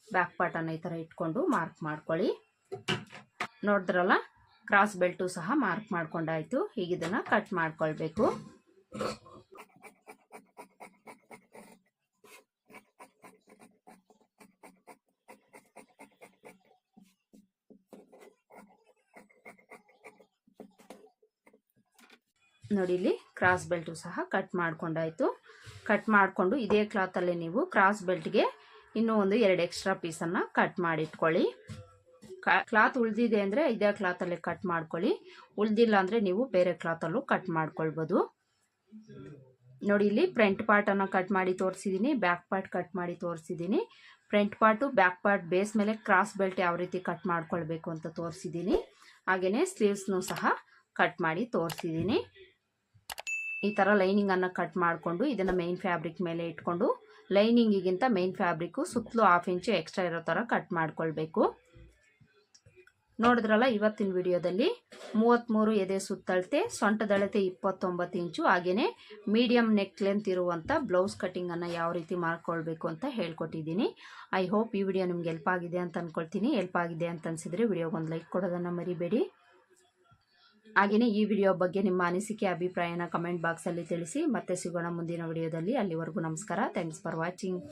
ಬ್ಯಾಕ್ ಪಾರ್ಟನ್ನು ಈ ಥರ ಇಟ್ಕೊಂಡು ಮಾರ್ಕ್ ಮಾಡ್ಕೊಳ್ಳಿ. ನೋಡಿದ್ರಲ್ಲ ಕ್ರಾಸ್ ಬೆಲ್ಟು ಸಹ ಮಾರ್ಕ್ ಮಾಡ್ಕೊಂಡಾಯ್ತು. ಈಗ ಇದನ್ನು ಕಟ್ ಮಾಡ್ಕೊಳ್ಬೇಕು. ನೋಡಿ ಇಲ್ಲಿ ಕ್ರಾಸ್ ಬೆಲ್ಟು ಸಹ ಕಟ್ ಮಾಡ್ಕೊಂಡಾಯ್ತು. ಕಟ್ ಮಾಡಿಕೊಂಡು ಇದೇ ಕ್ಲಾತಲ್ಲಿ ನೀವು ಕ್ರಾಸ್ ಬೆಲ್ಟ್ಗೆ ಇನ್ನೂ ಒಂದು ಎರಡು ಎಕ್ಸ್ಟ್ರಾ ಪೀಸನ್ನು ಕಟ್ ಮಾಡಿಟ್ಕೊಳ್ಳಿ. ಕ್ಲಾತ್ ಉಳಿದಿದೆ ಅಂದರೆ ಇದೇ ಕ್ಲಾತಲ್ಲಿ ಕಟ್ ಮಾಡ್ಕೊಳ್ಳಿ. ಉಳ್ದಿಲ್ಲ ಅಂದರೆ ನೀವು ಬೇರೆ ಕ್ಲಾತಲ್ಲೂ ಕಟ್ ಮಾಡ್ಕೊಳ್ಬೋದು. ನೋಡಿ ಇಲ್ಲಿ ಫ್ರಂಟ್ ಪಾರ್ಟನ್ನು ಕಟ್ ಮಾಡಿ ತೋರಿಸಿದ್ದೀನಿ ಬ್ಯಾಕ್ ಪಾರ್ಟ್ ಕಟ್ ಮಾಡಿ ತೋರಿಸಿದ್ದೀನಿ front part back part base ಮೇಲೆ ಕ್ರಾಸ್ ಬೆಲ್ಟ್ ಯಾವ ರೀತಿ ಕಟ್ ಮಾಡ್ಕೊಳ್ಬೇಕು ಅಂತ ತೋರಿಸಿದ್ದೀನಿ ಹಾಗೆಯೇ ಸ್ಲೀವ್ಸ್ನೂ ಸಹ ಕಟ್ ಮಾಡಿ ತೋರಿಸಿದ್ದೀನಿ ಈ ಥರ ಲೈನಿಂಗನ್ನು ಕಟ್ ಮಾಡಿಕೊಂಡು ಇದನ್ನು ಮೈನ್ ಫ್ಯಾಬ್ರಿಕ್ ಮೇಲೆ ಇಟ್ಕೊಂಡು ಲೈನಿಂಗಿಗಿಂತ ಮೈನ್ ಫ್ಯಾಬ್ರಿಕ್ಕು ಸುತ್ತಲೂ ಹಾಫ್ ಇಂಚು ಎಕ್ಸ್ಟ್ರಾ ಇರೋ ಥರ ಕಟ್ ಮಾಡ್ಕೊಳ್ಬೇಕು. ನೋಡಿದ್ರಲ್ಲ ಇವತ್ತಿನ ವಿಡಿಯೋದಲ್ಲಿ ಮೂವತ್ತ್ಮೂರು ಎದೆ ಸುತ್ತಳತೆ ಸೊಂಟದಳತೆ ಇಪ್ಪತ್ತೊಂಬತ್ತು ಇಂಚು ಹಾಗೆಯೇ ಮೀಡಿಯಮ್ ನೆಕ್ ಲೆಂತ್ ಇರುವಂಥ ಬ್ಲೌಸ್ ಕಟ್ಟಿಂಗನ್ನು ಯಾವ ರೀತಿ ಮಾಡ್ಕೊಳ್ಬೇಕು ಅಂತ ಹೇಳ್ಕೊಟ್ಟಿದ್ದೀನಿ. ಐ ಹೋಪ್ ಈ ವಿಡಿಯೋ ನಿಮ್ಗೆ ಹೆಲ್ಪ್ ಆಗಿದೆ ಅಂತ ಅಂದ್ಕೊಳ್ತೀನಿ ಹೆಲ್ಪ್ ಆಗಿದೆ ಅಂತ ಅನಿಸಿದರೆ ವಿಡಿಯೋಗೊಂದು ಲೈಕ್ ಕೊಡೋದನ್ನು ಮರಿಬೇಡಿ. ಹಾಗೆಯೇ ಈ ವಿಡಿಯೋ ಬಗ್ಗೆ ನಿಮ್ಮ ಅನಿಸಿಕೆ, ಅಭಿಪ್ರಾಯನ ಕಮೆಂಟ್ ಬಾಕ್ಸಲ್ಲಿ ತಿಳಿಸಿ, ಮತ್ತೆ ಸಿಗೋಣ ಮುಂದಿನ ವಿಡಿಯೋದಲ್ಲಿ. ಅಲ್ಲಿವರೆಗೂ ನಮಸ್ಕಾರ. Thanks for watching